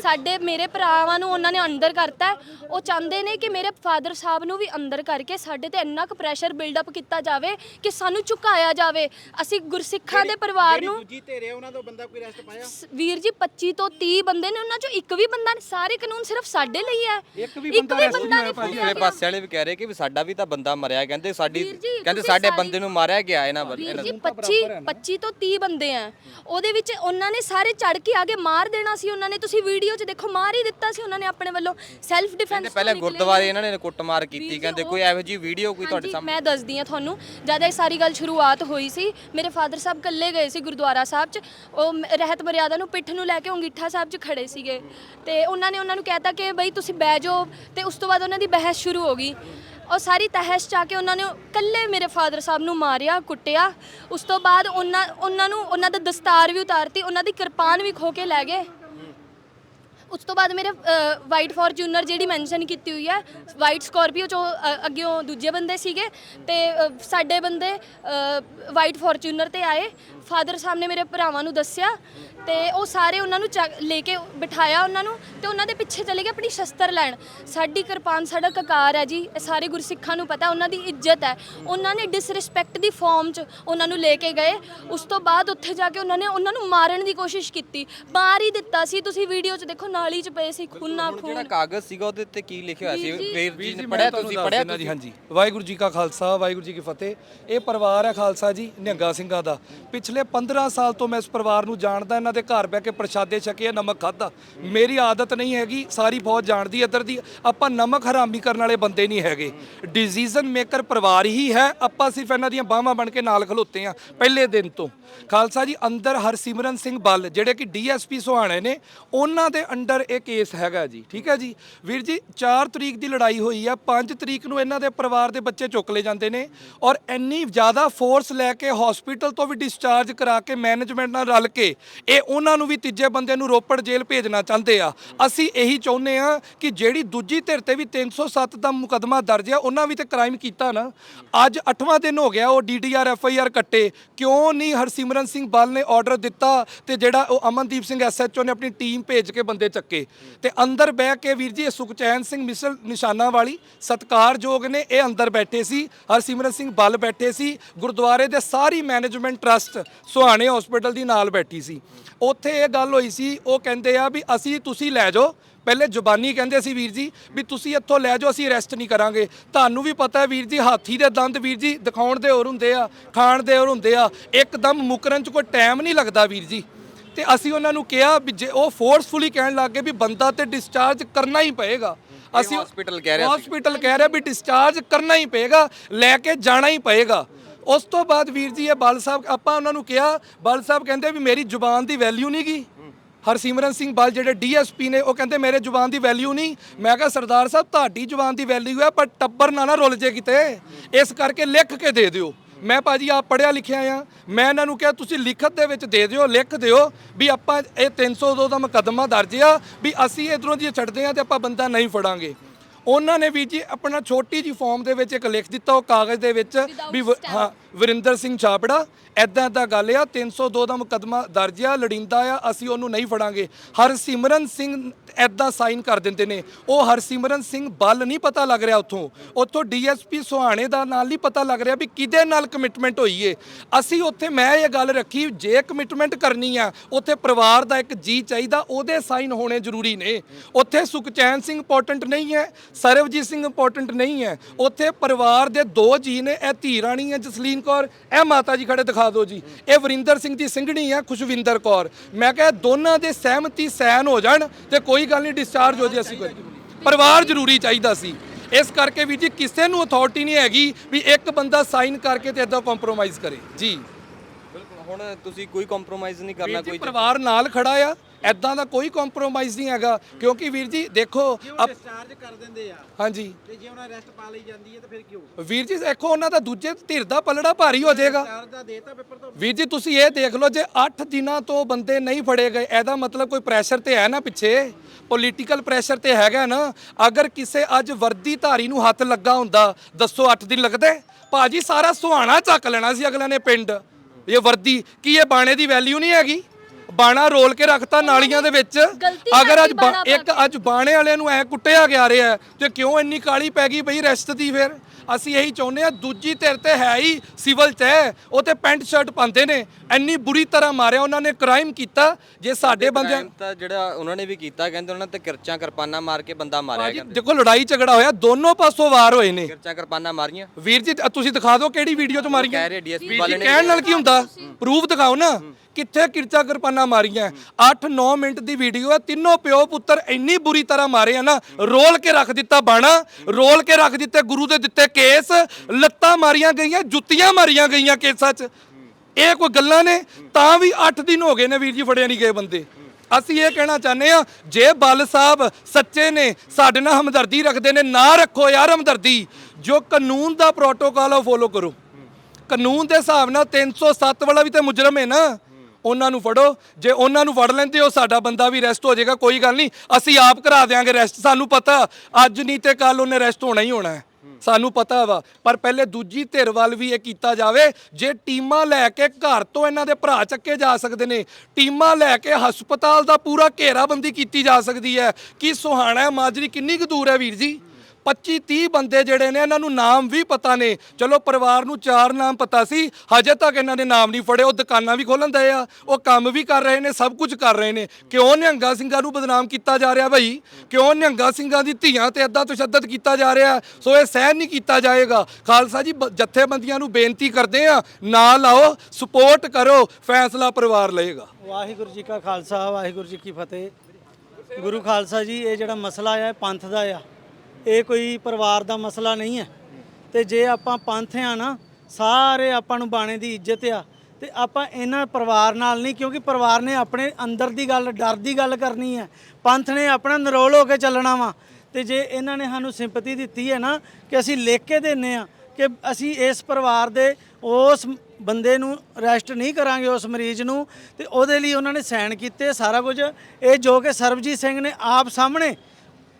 ਸਾਡੇ ਮੇਰੇ ਭਰਾਵਾਂ ਨੂੰ ਉਹਨਾਂ ਨੇ ਅੰਦਰ ਕਰਤਾ ਹੈ। ਉਹ ਚਾਹੁੰਦੇ ਨੇ ਕਿ ਮੇਰੇ ਫਾਦਰ ਸਾਹਿਬ ਨੂੰ ਵੀ ਅੰਦਰ ਕਰਕੇ ਸਾਡੇ ਤੇ ਇੰਨਾ ਕੁ ਪ੍ਰੈਸ਼ਰ ਬਿਲਡ ਅਪ ਕੀਤਾ ਜਾਵੇ ਕਿ ਸਾਨੂੰ ਝੁਕਾਇਆ ਜਾਵੇ ਅਸੀਂ ਗੁਰਸਿੱਖਾਂ ਦੇ ਪਰਿਵਾਰ ਨੂੰ ਦੂਜੀ ਧਿਰੇ ਉਹਨਾਂ ਤੋਂ ਬੰਦਾ ਕੋਈ ਰੈਸਟ ਪਾਇਆ ਸ- ਵੀਰ ਜੀ 25 ਤੋਂ 30 ਬੰਦੇ ਨੇ ਉਹਨਾਂ ਚੋਂ ਇੱਕ ਵੀ ਬੰਦਾ ਨਹੀਂ। ਸਾਰੇ ਕਾਨੂੰਨ ਸਿਰਫ ਸਾਡੇ ਲਈ ਹੈ। ਇੱਕ ਵੀ ਬੰਦਾ arrest ਨਹੀਂ ਹੋਇਆ ਭਾਜੀ। ਦੂਸਰੇ ਪਾਸੇ ਵਾਲੇ ਵੀ ਕਹਿ ਰਹੇ ਕਿ ਵੀ ਸਾਡਾ ਵੀ ਤਾਂ ਬੰਦਾ ਮਰਿਆ ਕਹਿੰਦੇ ਸਾਡੀ ਵੀਰ ਜੀ, ਕਹਿੰਦੇ ਤੁਸੀਂ ਸਾਡੇ ਸਾਰੀ- ਬੰਦੇ ਨੂੰ ਮਾਰਿਆ ਗਿਆ ਇਹਨਾਂ ਵੱਲ ਵੀਰ ਜੀ 25 25 ਤੋਂ 30 ਬੰਦੇ ਆ। ਉਹਦੇ ਵਿੱਚ ਉਹਨਾਂ ਨੇ ਸਾਰੇ ਚੜ ਕੇ ਆਗੇ ਮਾਰ ਦੇਣਾ ਸੀ ਉਹਨਾਂ ਨੇ। ਤੁਸੀਂ ਵੀਡੀਓ 'ਚ ਦੇਖੋ ਮਾਰ ਹੀ ਦਿੱਤਾ ਸੀ ਉਹਨਾਂ ਨੇ ਆਪਣੇ ਵੱਲੋਂ। ਸੈਲਫ ਡਿਫੈਂਸ ਕਹਿੰਦੇ ਪਹਿਲਾਂ ਗੁਰਦੁਆਰੇ ਇਹਨਾਂ ਨੇ ਕੁੱਟਮਾਰ ਕੀਤੀ ਕਹਿੰਦੇ ਕੋਈ ਇਹੋ ਜੀ ਵੀਡੀਓ ਕੋਈ ਤੁਹਾਡੇ ਹਾਂਜੀ, ਸਾਹਮਣੇ? ਮੈਂ ਦੱਸਦੀ ਆ ਤੁਹਾਨੂੰ। ਜਦ ਇਹ ਸਾਰੀ ਗੱਲ ਸ਼ੁਰੂਆਤ ਹੋਈ ਸੀ ਮੇਰੇ ਫਾਦਰ ਸਾਹਿਬ ਇਕੱਲੇ ਗਏ ਸੀ ਗੁਰਦੁਆਰਾ ਸਾਹਿਬ 'ਚ। ਉਹ ਮ- ਰਹਿਤ ਮਰਿਆਦਾ ਨੂੰ ਪਿੱਠ ਨੂੰ ਲੈ ਕੇ ਉਂਗੀਠਾ ਸਾਹਿਬ 'ਚ ਖੜੇ ਸੀਗੇ। ਤੇ ਉਹਨਾਂ ਨੇ ਉਹਨਾਂ ਨੂੰ ਕਹਿਤਾ ਕਿ ਬਈ ਤੁਸੀਂ ਬਹਿ ਜਾਓ ਤੇ ਉਸ ਤੋਂ ਬਾਅਦ ਉਹਨਾਂ ਦੀ ਬਹਿਸ ਸ਼ੁਰੂ ਹੋ ਗਈ। ਉਹ ਸਾਰੀ ਤਹਿਸ ਚ ਆ ਕੇ ਉਹਨਾਂ ਨੇ ਇਕੱਲੇ ਮੇਰੇ ਫਾਦਰ ਸਾਹਿਬ ਨੂੰ ਮਾਰਿਆ ਕੁੱਟਿਆ। ਉਸ ਤੋਂ ਬਾਅਦ ਉਹਨਾਂ ਉਹਨਾਂ ਨੂੰ ਉਹਨਾਂ ਦਾ ਦਸਤਾਰ ਵੀ ਉਤਾਰਤੀ ਉਹਨਾਂ ਦੀ ਕਿਰਪਾਨ ਵੀ ਖੋ ਕੇ ਲੈ ਗਏ। ਉਸ ਤੋਂ ਬਾਅਦ ਮੇਰੇ ਵਾਈਟ ਫੋਰਚੂਨਰ ਜਿਹੜੀ ਮੈਂਸ਼ਨ ਕੀਤੀ ਹੋਈ ਹੈ ਵਾਈਟ ਸਕਾਰਪੀਓ ਚੋਂ ਅ, ਅੱਗਿਓਂ ਦੂਜੇ ਬੰਦੇ ਸੀਗੇ ਤੇ ਸਾਡੇ ਬੰਦੇ ਵਾਈਟ ਫੋਰਚੂਨਰ ਤੇ ਆਏ। ਫਾਦਰ ਸਾਹਿਬ ਨੇ ਮੇਰੇ ਭਰਾਵਾਂ ਨੂੰ ਦੱਸਿਆ ਤੇ ਉਹ ਸਾਰੇ ਉਹਨਾਂ ਨੂੰ ਚੱਕ- ਲੈ ਕੇ ਬਿਠਾਇਆ ਉਹਨਾਂ ਨੂੰ ਤੇ ਉਹਨਾਂ ਦੇ ਪਿੱਛੇ ਚਲੇ ਗਏ ਆਪਣੀ ਸ਼ਸਤਰ ਲੈਣ। ਸਾਡੀ ਕਿਰਪਾਨ ਸਾਡਾ ਕਕਾਰ ਹੈ ਜੀ ਇਹ ਸਾਰੇ ਗੁਰਸਿੱਖਾਂ ਨੂੰ ਪਤਾ ਉਹਨਾਂ ਦੀ ਇੱਜ਼ਤ ਹੈ। ਉਹਨਾਂ ਨੇ ਡਿਸਰਿਸਪੈਕਟ ਦੀ ਫਾਰਮ 'ਚ ਉਹਨਾਂ ਨੂੰ ਲੈ ਕੇ ਗਏ। ਉਸ ਤੋਂ ਬਾਅਦ ਉੱਥੇ ਜਾ ਕੇ ਉਹਨਾਂ ਨੇ ਉਹਨਾਂ ਨੂੰ ਮਾਰਨ ਦੀ ਕੋਸ਼ਿਸ਼ ਕੀਤੀ। ਮਾਰ ਹੀ ਦਿੱਤਾ ਸੀ। ਤੁਸੀਂ ਵੀਡੀਓ 'ਚ ਦੇਖੋ ਨਾਲੀ 'ਚ ਪਏ ਸੀ ਖੂਨਾ ਜਿਹੜਾ ਖੂਨ। ਕਾਗਜ਼ ਸੀਗਾ ਉਹਦੇ ਉੱਤੇ ਕੀ ਲਿਖਿਆ ਹੋਇਆ ਸੀ? ਵੀਰ ਜੀ- ਵੀਰ ਨੇ ਪੜਿਆ ਤੁਸੀਂ? ਪੜਿਆ ਜੀ ਹਾਂਜੀ। ਵਾਹਿਗੁਰੂ ਜੀ ਕਾ ਖਾਲਸਾ ਵਾਹਿਗੁਰੂ ਜੀ ਕੀ ਫਤਿਹ। ਇਹ ਪਰਿਵਾਰ ਹੈ ਖਾਲਸਾ ਜੀ ਨਿਹੰਗਾ ਸਿੰਘਾਂ ਦਾ। ਪਿਛਲੇ 15 ਸਾਲ ਤੋਂ ਮੈਂ ਇਸ ਪਰਿਵਾਰ ਨੂੰ ਜਾਣਦਾ ਇਹਨਾਂ ਦੇ ਘਰ ਬਹਿ ਕੇ ਪ੍ਰਸ਼ਾਦੇ ਛਕੇ ਨਮਕ ਖਾਦਾ ਮੇਰੀ ਆਦਤ ਨਹੀਂ ਹੈਗੀ ਸਾਰੀ ਫੌਜ ਜਾਣਦੀ ਇੱਧਰ ਦੀ। ਆਪਾਂ ਨਮਕ ਹਰਾਮੀ ਕਰਨ ਵਾਲੇ ਬੰਦੇ ਨਹੀਂ ਹੈਗੇ। ਡਿਸੀਜਨ ਮੇਕਰ ਪਰਿਵਾਰ ਹੀ ਹੈ। ਆਪਾਂ ਸਿਰਫ ਇਹਨਾਂ ਦੀਆਂ ਬਾਹਾਂ ਬਣ ਕੇ ਨਾਲ ਖਲੋਤੇ ਆ, ਪਹਿਲੇ ਦਿਨ ਤੋਂ। ਖਾਲਸਾ ਜੀ, ਅੰਦਰ ਹਰਸਿਮਰਨ ਸਿੰਘ ਬੱਲ, ਜਿਹੜੇ ਕਿ ਡੀਐਸਪੀ ਸੁਹਾਣੇ ਨੇ, ਉਹਨਾਂ ਦੇ ਅੰਡਰ ਇਹ ਕੇਸ ਹੈਗਾ ਜੀ। ਠੀਕ ਹੈ ਜੀ? ਵੀਰ ਜੀ 4 ਤਰੀਕ ਦੀ ਲੜਾਈ ਹੋਈ ਆ। 5 ਤਰੀਕ ਨੂੰ ਇਹਨਾਂ ਦੇ ਪਰਿਵਾਰ ਦੇ ਬੱਚੇ ਚੁੱਕ ਲਏ ਜਾਂਦੇ ਨੇ ਔਰ ਇੰਨੀ ਜ਼ਿਆਦਾ ਫੋਰਸ ਲੈ ਕੇ ਹਸਪੀਟਲ ਤੋਂ ਵੀ ਡਿਸਚਾਰਜ ਕਰਾ ਕੇ ਮੈਨੇਜਮੈਂਟ ਨਾਲ ਰਲ ਕੇ ਇਹ ਉਹਨਾਂ ਨੂੰ ਵੀ ਤੀਜੇ ਬੰਦੇ ਨੂੰ ਰੋਪੜ ਜੇਲ੍ਹ ਭੇਜਣਾ ਚਾਹੁੰਦੇ ਆ। ਅਸੀਂ ਇਹੀ ਚਾਹੁੰਦੇ ਆ ਕਿ ਜਿਹੜੀ ਦੂਜੀ ਧਿਰ ਤੇ ਵੀ 307 ਦਾ ਮੁਕਦਮਾ ਦਰਜ ਆ, ਉਹਨਾਂ ਵੀ ਤੇ ਕ੍ਰਾਈਮ ਕੀਤਾ ਨਾ। ਅੱਜ 8ਵਾਂ ਦਿਨ ਹੋ ਗਿਆ, ਉਹ ਡੀਡੀਆਰ ਐਫਆਈਆਰ ਕੱਟੇ। ਕਿਉਂ ਨਹੀਂ ਹਰਸਿਮਰਨ ਸਿੰਘ ਬੱਲ ਨੇ ਆਰਡਰ ਦਿੱਤਾ ਤੇ ਜਿਹੜਾ ਉਹ ਅਮਨਦੀਪ ਸਿੰਘ ਐਸਐਚਓ ਨੇ ਆਪਣੀ ਟੀਮ ਭੇਜ ਕੇ ਬੰਦੇ ਚੱਕੇ। ਤੇ ਅੰਦਰ ਬਹਿ ਕੇ ਵੀਰ ਜੀ ਸੁਖਚੈਨ ਸਿੰਘ ਮਿਸਲ ਨਿਸ਼ਾਨਾ ਵਾਲੀ ਸਤਕਾਰਯੋਗ ਨੇ, ਇਹ ਅੰਦਰ ਬੈਠੇ ਸੀ। ਹਰਸਿਮਰਨ ਸਿੰਘ ਬਲ ਬੈਠੇ ਸੀ। ਗੁਰਦੁਆਰੇ ਦੇ ਸਾਰੀ ਮੈਨੇਜਮੈਂਟ ਟਰਸਟ ਸੁਹਾਣੇ ਹਸਪੀਟਲ ਦੀ ਨਾਲ ਬੈਠੀ ਸੀ। ਉੱਥੇ ਇਹ ਗੱਲ ਹੋਈ ਸੀ ਉਹ ਕਹਿੰਦੇ ਆ ਵੀ ਅਸੀਂ ਤੁਸੀਂ ਲੈ ਜਾਓ। ਪਹਿਲੇ ਜ਼ੁਬਾਨੀ ਕਹਿੰਦੇ ਸੀ ਵੀਰ ਜੀ ਵੀ ਤੁਸੀਂ ਇੱਥੋਂ ਲੈ ਜਾਓ ਅਸੀਂ ਅਰੈਸਟ ਨਹੀਂ ਕਰਾਂਗੇ। ਤੁਹਾਨੂੰ ਵੀ ਪਤਾ ਹੈ ਵੀਰ ਜੀ ਹਾਥੀ ਦੇ ਦੰਦ ਵੀਰ ਜੀ ਦਿਖਾਉਣ ਦੇ ਹੋਰ ਹੁੰਦੇ ਆ ਖਾਣ ਦੇ ਹੋਰ ਹੁੰਦੇ ਆ। ਇੱਕਦਮ ਮੁਕਰਨ ਚ ਕੋਈ ਟਾਈਮ ਨਹੀਂ ਲੱਗਦਾ ਵੀਰ ਜੀ। ਤੇ ਅਸੀਂ ਉਹਨਾਂ ਨੂੰ ਕਿਹਾ ਵੀ ਜੇ ਉਹ ਫੋਰਸਫੁਲੀ ਕਹਿਣ ਲੱਗ ਗਏ ਵੀ ਬੰਦਾ ਤੇ ਡਿਸਚਾਰਜ ਕਰਨਾ ਹੀ ਪਏਗਾ। ਅਸੀਂ hospital ਕਹਿ ਰਿਹਾ। ਹਸਪੀਟਲ ਕਹਿ ਰਿਹਾ ਵੀ ਡਿਸਚਾਰਜ ਕਰਨਾ ਹੀ ਪਏਗਾ ਲੈ ਕੇ ਜਾਣਾ ਹੀ ਪਏਗਾ। ਉਸ ਤੋਂ ਬਾਅਦ ਵੀਰ ਜੀ, ਇਹ ਬਾਲ ਸਾਹਿਬ, ਆਪਾਂ ਉਹਨਾਂ ਨੂੰ ਕਿਹਾ, ਬਾਲ ਸਾਹਿਬ ਕਹਿੰਦੇ ਵੀ ਮੇਰੀ ਜ਼ੁਬਾਨ ਦੀ ਵੈਲਿਊ ਨਹੀਂ ਗਈ ਹਰਸਿਮਰਨ ਸਿੰਘ ਬਾਲ ਜਿਹੜੇ ਡੀਐਸਪੀ ਨੇ, ਉਹ ਕਹਿੰਦੇ ਮੇਰੇ ਜ਼ੁਬਾਨ ਦੀ ਵੈਲਿਊ ਨਹੀਂ। ਮੈਂ ਕਿਹਾ, ਸਰਦਾਰ ਸਾਹਿਬ, ਤੁਹਾਡੀ ਜ਼ੁਬਾਨ ਦੀ ਵੈਲਿਊ ਹੈ, ਪਰ ਟੱਬਰ ਨਾ ਨਾ ਰੁੱਲ ਜੇ ਕਿਤੇ। ਇਸ ਕਰਕੇ ਲਿਖ ਕੇ ਦੇ ਦਿਓ। ਮੈਂ ਭਾਜੀ ਆਪ ਪੜਿਆ ਲਿਖਿਆ ਆ। ਮੈਂ ਇਹਨਾਂ ਨੂੰ ਕਿਹਾ, ਤੁਸੀਂ ਲਿਖਤ ਦੇ ਵਿੱਚ ਦੇ ਦਿਓ, ਲਿਖ ਦਿਓ ਵੀ ਆਪਾਂ ਇਹ 302 ਦਾ ਮੁਕੱਦਮਾ ਦਰਜ ਆ, ਵੀ ਅਸੀਂ ਇਧਰੋਂ ਦੀ ਛੱਡਦੇ ਆ ਤੇ ਆਪਾਂ ਬੰਦਾ ਨਹੀਂ ਫੜਾਂਗੇ। ਉਹਨਾਂ ਨੇ ਵੀ ਜੀ ਆਪਣਾ ਛੋਟੀ ਜੀ ਫਾਰਮ ਦੇ ਵਿੱਚ ਇੱਕ ਲਿਖ ਦਿੱਤਾ ਉਹ ਕਾਗਜ਼ ਦੇ ਵਿੱਚ ਵੀ ਵ- ਹਾਂ ਵਰਿੰਦਰ ਸਿੰਘ ਛਾਪੜਾ ਐਦਾਂ ਐਦਾਂ ਗੱਲ ਆ 302 ਦਾ ਮੁਕੱਦਮਾ ਦਰਜ ਆ, ਲੜਿੰਦਾ ਆ, ਅਸੀਂ ਉਹਨੂੰ ਨਹੀਂ ਫੜਾਂਗੇ। ਹਰਸਿਮਰਨ ਸਿੰਘ ਐਦਾਂ ਸਾਈਨ ਕਰ ਦਿੰਦੇ ਨੇ। ਉਹ ਹਰਸਿਮਰਨ ਸਿੰਘ ਬਲ ਨਹੀਂ ਪਤਾ ਲੱਗ ਰਿਹਾ ਉੱਥੋਂ। ਉੱਥੋਂ ਡੀਐਸਪੀ ਸੁਹਾਣੇ ਦਾ ਨਾਲ ਨਹੀਂ ਪਤਾ ਲੱਗ ਰਿਹਾ ਵੀ ਕਿਹਦੇ ਨਾਲ ਕਮਿਟਮੈਂਟ ਹੋਈ ਏ। ਅਸੀਂ ਉੱਥੇ ਮੈਂ ਇਹ ਗੱਲ ਰੱਖੀ, ਜੇ ਕਮਿਟਮੈਂਟ ਕਰਨੀ ਆ, ਉੱਥੇ ਪਰਿਵਾਰ ਦਾ ਇੱਕ ਜੀ ਚਾਹੀਦਾ, ਉਹਦੇ ਸਾਈਨ ਹੋਣੇ ਜ਼ਰੂਰੀ ਨੇ। ਉੱਥੇ ਸੁਖਚੈਨ ਸਿੰਘ ਇੰਪੋਰਟੈਂਟ ਨਹੀਂ ਹੈ ਸਰਵਜੀਤ ਸਿੰਘ ਇੰਪੋਰਟੈਂਟ ਨਹੀਂ ਹੈ। ਉੱਥੇ ਪਰਿਵਾਰ ਦੇ ਦੋ ਜੀ ਨੇ, ਇਹ ਧੀ ਰਾਣੀ ਹੈ, ਜਸਲੀਨ ਕੌਰ ਇਹ ਮਾਤਾ ਜੀ ਖੜੇ ਦਿਖਾ ਦਿਓ ਜੀ। ਇਹ ਵਰਿੰਦਰ ਸਿੰਘ ਦੀ ਸਿੰਘਣੀ ਹੈ ਖੁਸ਼ਵਿੰਦਰ ਕੌਰ। ਮੈਂ ਕਿਹਾ ਦੋਨਾਂ ਦੇ ਸਹਿਮਤੀ ਸੈਨ ਹੋ ਜਾਣ ਤੇ ਕੋਈ ਗੱਲ ਨਹੀਂ ਡਿਸਚਾਰਜ ਹੋ ਜੇ ਅਸੀਂ ਕੋਈ। ਪਰਿਵਾਰ ਜ਼ਰੂਰੀ ਚਾਹੀਦਾ ਸੀ। ਇਸ ਕਰਕੇ ਵੀ ਜੀ ਕਿਸੇ ਨੂੰ ਅਥਾਰਟੀ ਨਹੀਂ ਹੈਗੀ ਵੀ ਇੱਕ ਬੰਦਾ ਸਾਈਨ ਕਰਕੇ ਤੇ ਇਦਾਂ ਕੰਪਰੋਮਾਈਜ਼ ਕਰੇ। ਜੀ। ਹੁਣ ਤੁਸੀਂ ਕੋਈ ਕੰਪਰੋਮਾਈਜ਼ ਨਹੀਂ ਕਰਨਾ ਕੋਈ। ਪਰਿਵਾਰ ਨਾਲ ਖੜਾ ਆ। ਐਦਾਂ ਦਾ ਕੋਈ ਕੰਪਰੋਮਾਈਜ਼ ਨਹੀਂ ਹੈਗਾ ਕਿਉਂਕਿ ਵੀਰ ਜੀ ਦੇਖੋ ਅਪ- ਡਿਸਚਾਰਜ ਕਰ ਦਿੰਦੇ ਆ ਹਾਂਜੀ। ਤੇ ਜੇ ਉਹਨਾਂ ਅਰੈਸਟ ਪਾ ਲਈ ਜਾਂਦੀ ਹੈ ਤਾਂ ਫਿਰ ਕਿਉਂ? ਵੀਰ ਜੀ ਦੇਖੋ ਉਹਨਾਂ ਦਾ ਦੂਜੇ ਧਿਰ ਦਾ ਪਲੜਾ ਭਾਰੀ ਹੋ ਜਾਏਗਾ। ਚਾਰ ਦਾ ਦੇਤਾ ਪੇਪਰ ਤੋਂ ਵੀਰ ਜੀ ਤੁਸੀਂ ਇਹ ਦੇਖ ਲਓ ਜੇ 8 ਦਿਨਾਂ ਤੋਂ ਬੰਦੇ ਨਹੀਂ ਫੜੇ ਗਏ ਇਹਦਾ ਮਤਲਬ ਕੋਈ ਪ੍ਰੈਸ਼ਰ ਤੇ ਹੈ ਨਾ ਪਿੱਛੇ? ਪੋਲੀਟੀਕਲ ਪ੍ਰੈਸ਼ਰ ਤੇ ਹੈਗਾ ਨਾ। ਅਗਰ ਕਿਸੇ ਅੱਜ ਵਰਦੀ ਧਾਰੀ ਨੂੰ ਹੱਥ ਲੱਗਾ ਹੁੰਦਾ ਦੱਸੋ 8 ਦਿਨ ਲੱਗਦੇ? ਭਾਜੀ ਸਾਰਾ ਸੁਹਾਣਾ ਚੱਕ ਲੈਣਾ ਸੀ ਅਗਲੇ ਨੇ ਪਿੰਡ। ਇਹ ਵਰਦੀ ਕੀ ਇਹ ਬਾਣੇ ਦੀ ਵੈਲਿਊ ਨਹੀਂ ਹੈਗੀ? ਬਾਣਾ ਰੋਲ ਕੇ ਰੱਖਤਾ ਨਾਲੀਆਂ ਦੇ ਵਿੱਚ। ਅਗਰ ਅੱਜ ਇੱਕ ਅੱਜ ਬਾਣੇ ਵਾਲਿਆਂ ਨੂੰ ਐ ਕੁੱਟਿਆ ਗਿਆ ਰਿਹਾ ਹੈ, ਤੇ ਕਿਉਂ ਇੰਨੀ ਕਾਲੀ ਪੈ ਗਈ ਬਈ ਰੈਸਟ ਦੀ ਫਿਰ? ਅਸੀਂ ਇਹੀ ਚਾਹੁੰਦੇ ਆ ਦੂਜੀ ਧਿਰ ਤੇ ਹੈ ਹੀ ਸਿਵਲ ਚ ਹੈ ਉਹ ਤੇ ਪੈਂਟ ਸ਼ਰਟ ਪਾਉਂਦੇ ਨੇ। ਇੰਨੀ ਬੁਰੀ ਤਰ੍ਹਾਂ ਮਾਰਿਆ ਉਹਨਾਂ ਨੇ ਕ੍ਰਾਈਮ ਕੀਤਾ ਜੇ ਸਾਡੇ ਤਾਂ ਜਿਹੜਾ ਉਹਨਾਂ ਨੇ ਵੀ ਕੀਤਾ ਕਹਿੰਦੇ ਉਹਨਾਂ ਤੇ ਕਿਰਚਾਂ ਕਿਰਪਾਨਾਂ ਮਾਰ ਕੇ ਬੰਦਾ ਮਾਰਿਆ ਕਹਿੰਦੇ ਦੇਖੋ ਲੜਾਈ ਝਗੜਾ ਹੋਇਆ ਦੋਨੋਂ ਪਾਸੋਂ ਵਾਰ ਹੋਏ ਨੇ। ਕਿਰਚਾਂ ਕਿਰਪਾਨਾਂ ਮਾਰੀਆਂ। ਵੀਰ ਜੀ ਤੁਸੀਂ ਦਿਖਾ ਦਿਓ ਕਿਹੜੀ ਵੀਡੀਓ ਚ ਮਾਰੀਆਂ? ਕਹਿ ਰਹੇ ਵੀਰ ਵਾਲੇ ਨੇ ਕਹਿਣ ਨਾਲ ਕੀ ਹੁੰਦਾ? ਪ੍ਰੂਫ ਦਿਖਾਓ ਨਾ। ਕਿੱਥੇ ਕਿਰਚਾ ਕਿਰਪਾਨਾਂ ਮਾਰੀਆਂ? 8-9 ਮਿੰਟ ਦੀ ਵੀਡੀਓ ਹੈ ਤਿੰਨੋਂ ਪਿਓ ਪੁੱਤਰ ਇੰਨੀ ਬੁਰੀ ਤਰ੍ਹਾਂ ਮਾਰੇ ਆ ਨਾ, ਰੋਲ ਕੇ ਰੱਖ ਦਿੱਤਾ ਬਾਣਾ, ਰੋਲ ਕੇ ਰੱਖ ਦਿੱਤੇ ਗੁਰੂ ਦੇ ਦਿੱਤੇ ਕੇਸ, ਲੱਤਾਂ ਮਾਰੀਆਂ ਗਈਆਂ, ਜੁੱਤੀਆਂ ਮਾਰੀਆਂ ਗਈਆਂ ਕੇਸਾਂ 'ਚ। ਇਹ ਕੋਈ ਗੱਲਾਂ ਨੇ? ਤਾਂ ਵੀ 8 ਦਿਨ ਹੋ ਗਏ ਨੇ ਵੀਰ ਜੀ ਫੜਿਆ ਨਹੀਂ ਗਏ ਬੰਦੇ। ਅਸੀਂ ਇਹ ਕਹਿਣਾ ਚਾਹੁੰਦੇ ਆ ਜੇ ਬਲ ਸਾਹਿਬ ਸੱਚੇ ਨੇ, ਸਾਡੇ ਨਾਲ ਹਮਦਰਦੀ ਰੱਖਦੇ ਨੇ, ਨਾ ਰੱਖੋ ਯਾਰ ਹਮਦਰਦੀ। ਜੋ ਕਾਨੂੰਨ ਦਾ ਪ੍ਰੋਟੋਕਾਲ ਉਹ ਫੋਲੋ ਕਰੋ। ਕਾਨੂੰਨ ਦੇ ਹਿਸਾਬ ਨਾਲ 307 ਵਾਲਾ ਵੀ ਤੇ ਮੁਜਰਮ ਹੈ ਨਾ। ਉਹਨਾਂ ਨੂੰ ਫੜੋ। ਜੇ ਉਹਨਾਂ ਨੂੰ ਫੜ ਲੈਂਦੇ ਉਹ ਸਾਡਾ ਬੰਦਾ ਵੀ ਰੈਸਟ ਹੋ ਜਾਏਗਾ, ਕੋਈ ਗੱਲ ਨਹੀਂ। ਅਸੀਂ ਆਪ ਕਰਾ ਦੇਾਂਗੇ ਰੈਸਟ ਸਾਨੂੰ ਪਤਾ। ਅੱਜ ਨਹੀਂ ਤੇ ਕੱਲ ਉਹਨੇ ਰੈਸਟ ਹੋਣਾ ਹੀ ਹੋਣਾ ਹੈ। ਸਾਨੂੰ ਪਤਾ ਵਾ। ਪਰ ਪਹਿਲੇ ਦੂਜੀ ਧਿਰ ਵੱਲ ਵੀ ਇਹ ਕੀਤਾ ਜਾਵੇ। ਜੇ ਟੀਮਾਂ ਲੈ ਕੇ ਘਰ ਤੋਂ ਇਹਨਾਂ ਦੇ ਭਰਾ ਚੱਕੇ ਜਾ ਸਕਦੇ ਨੇ, ਟੀਮਾਂ ਲੈ ਕੇ ਹਸਪਤਾਲ ਦਾ ਪੂਰਾ ਘੇਰਾਬੰਦੀ ਕੀਤੀ ਜਾ ਸਕਦੀ ਹੈ। ਕਿ ਸੁਹਾਣਾ ਮਾਜਰੀ ਕਿੰਨੀ ਕੁ ਦੂਰ ਹੈ ਵੀਰ ਜੀ? 25 30 ਬੰਦੇ ਜਿਹੜੇ ਨੇ, ਇਹਨਾਂ ਨੂੰ ਨਾਮ ਵੀ ਪਤਾ ਨੇ। ਚਲੋ, ਪਰਿਵਾਰ ਨੂੰ ਚਾਰ ਨਾਮ ਪਤਾ ਸੀ, ਹਜੇ ਤੱਕ ਇਹਨਾਂ ਨੇ ਨਾਮ ਨਹੀਂ ਫੜੇ ਉਹ ਦੁਕਾਨਾਂ ਵੀ ਖੋਲਣ ਦਏ ਆ, ਉਹ ਕੰਮ ਵੀ ਕਰ ਰਹੇ ਨੇ, ਸਭ ਕੁਝ ਕਰ ਰਹੇ ਨੇ। ਕਿਉਂ ਨਿਹੰਗਾ ਸਿੰਘਾਂ ਨੂੰ ਬਦਨਾਮ ਕੀਤਾ ਜਾ ਰਿਹਾ ਭਾਈ ਕਿਉਂ ਨਿਹੰਗਾ ਸਿੰਘਾਂ ਦੀ ਧੀਆਂ ਤੇ ਏਦਾਂ ਤਸ਼ੱਦਦ ਕੀਤਾ ਜਾ ਰਿਹਾ? ਸੋ ਇਹ ਸਹਿਨ ਨਹੀਂ ਕੀਤਾ ਜਾਏਗਾ। ਖਾਲਸਾ ਜੀ, ਬ- ਜਥੇਬੰਦੀਆਂ ਨੂੰ ਬੇਨਤੀ ਕਰਦੇ ਆ, ਨਾ ਲਾਓ ਸਪੋਰਟ ਕਰੋ, ਫੈਸਲਾ ਪਰਿਵਾਰ ਲਏਗਾ। ਵਾਹਿਗੁਰੂ ਜੀ ਕਾ ਖਾਲਸਾ, ਵਾਹਿਗੁਰੂ ਜੀ ਕੀ ਫਤਿਹ। ਗੁਰੂ ਖਾਲਸਾ ਜੀ, ਇਹ ਜਿਹੜਾ ਮਸਲਾ ਹੈ ਪੰਥ ਦਾ ਆ। ਇਹ ਕੋਈ ਪਰਿਵਾਰ ਦਾ ਮਸਲਾ ਨਹੀਂ ਹੈ। ਤੇ ਜੇ ਆਪਾਂ ਪੰਥ ਆ ਨਾ, ਸਾਰੇ ਆਪਾਂ ਨੂੰ ਬਾਣੇ ਦੀ ਇੱਜ਼ਤ ਆ। ਤੇ ਆਪਾਂ ਇਹਨਾਂ ਪਰਿਵਾਰ ਨਾਲ ਨਹੀਂ, ਕਿਉਂਕਿ ਪਰਿਵਾਰ ਨੇ ਆਪਣੇ ਅੰਦਰ ਦੀ ਗੱਲ, ਡਰ ਦੀ ਗੱਲ ਕਰਨੀ ਹੈ। ਪੰਥ ਨੇ ਆਪਣਾ ਨਰੋਲ ਹੋ ਕੇ ਚੱਲਣਾ ਵਾ। ਤੇ ਜੇ ਇਹਨਾਂ ਨੇ ਸਾਨੂੰ ਸਿੰਪਤੀ ਦਿੱਤੀ ਹੈ ਨਾ, ਕਿ ਅਸੀਂ ਲਿਖ ਕੇ ਦਿੰਨੇ ਆ, ਕਿ ਅਸੀਂ ਇਸ ਪਰਿਵਾਰ ਦੇ ਉਸ ਬੰਦੇ ਨੂੰ ਰੈਸਟ ਨਹੀਂ ਕਰਾਂਗੇ, ਉਸ ਮਰੀਜ਼ ਨੂੰ, ਤੇ ਉਹਦੇ ਲਈ ਉਹਨਾਂ ਨੇ ਸਾਈਨ ਕੀਤੇ ਸਾਰਾ ਕੁਝ। ਇਹ ਜੋ ਕਿ ਸਰਬਜੀਤ ਸਿੰਘ ਨੇ ਆਪ ਸਾਹਮਣੇ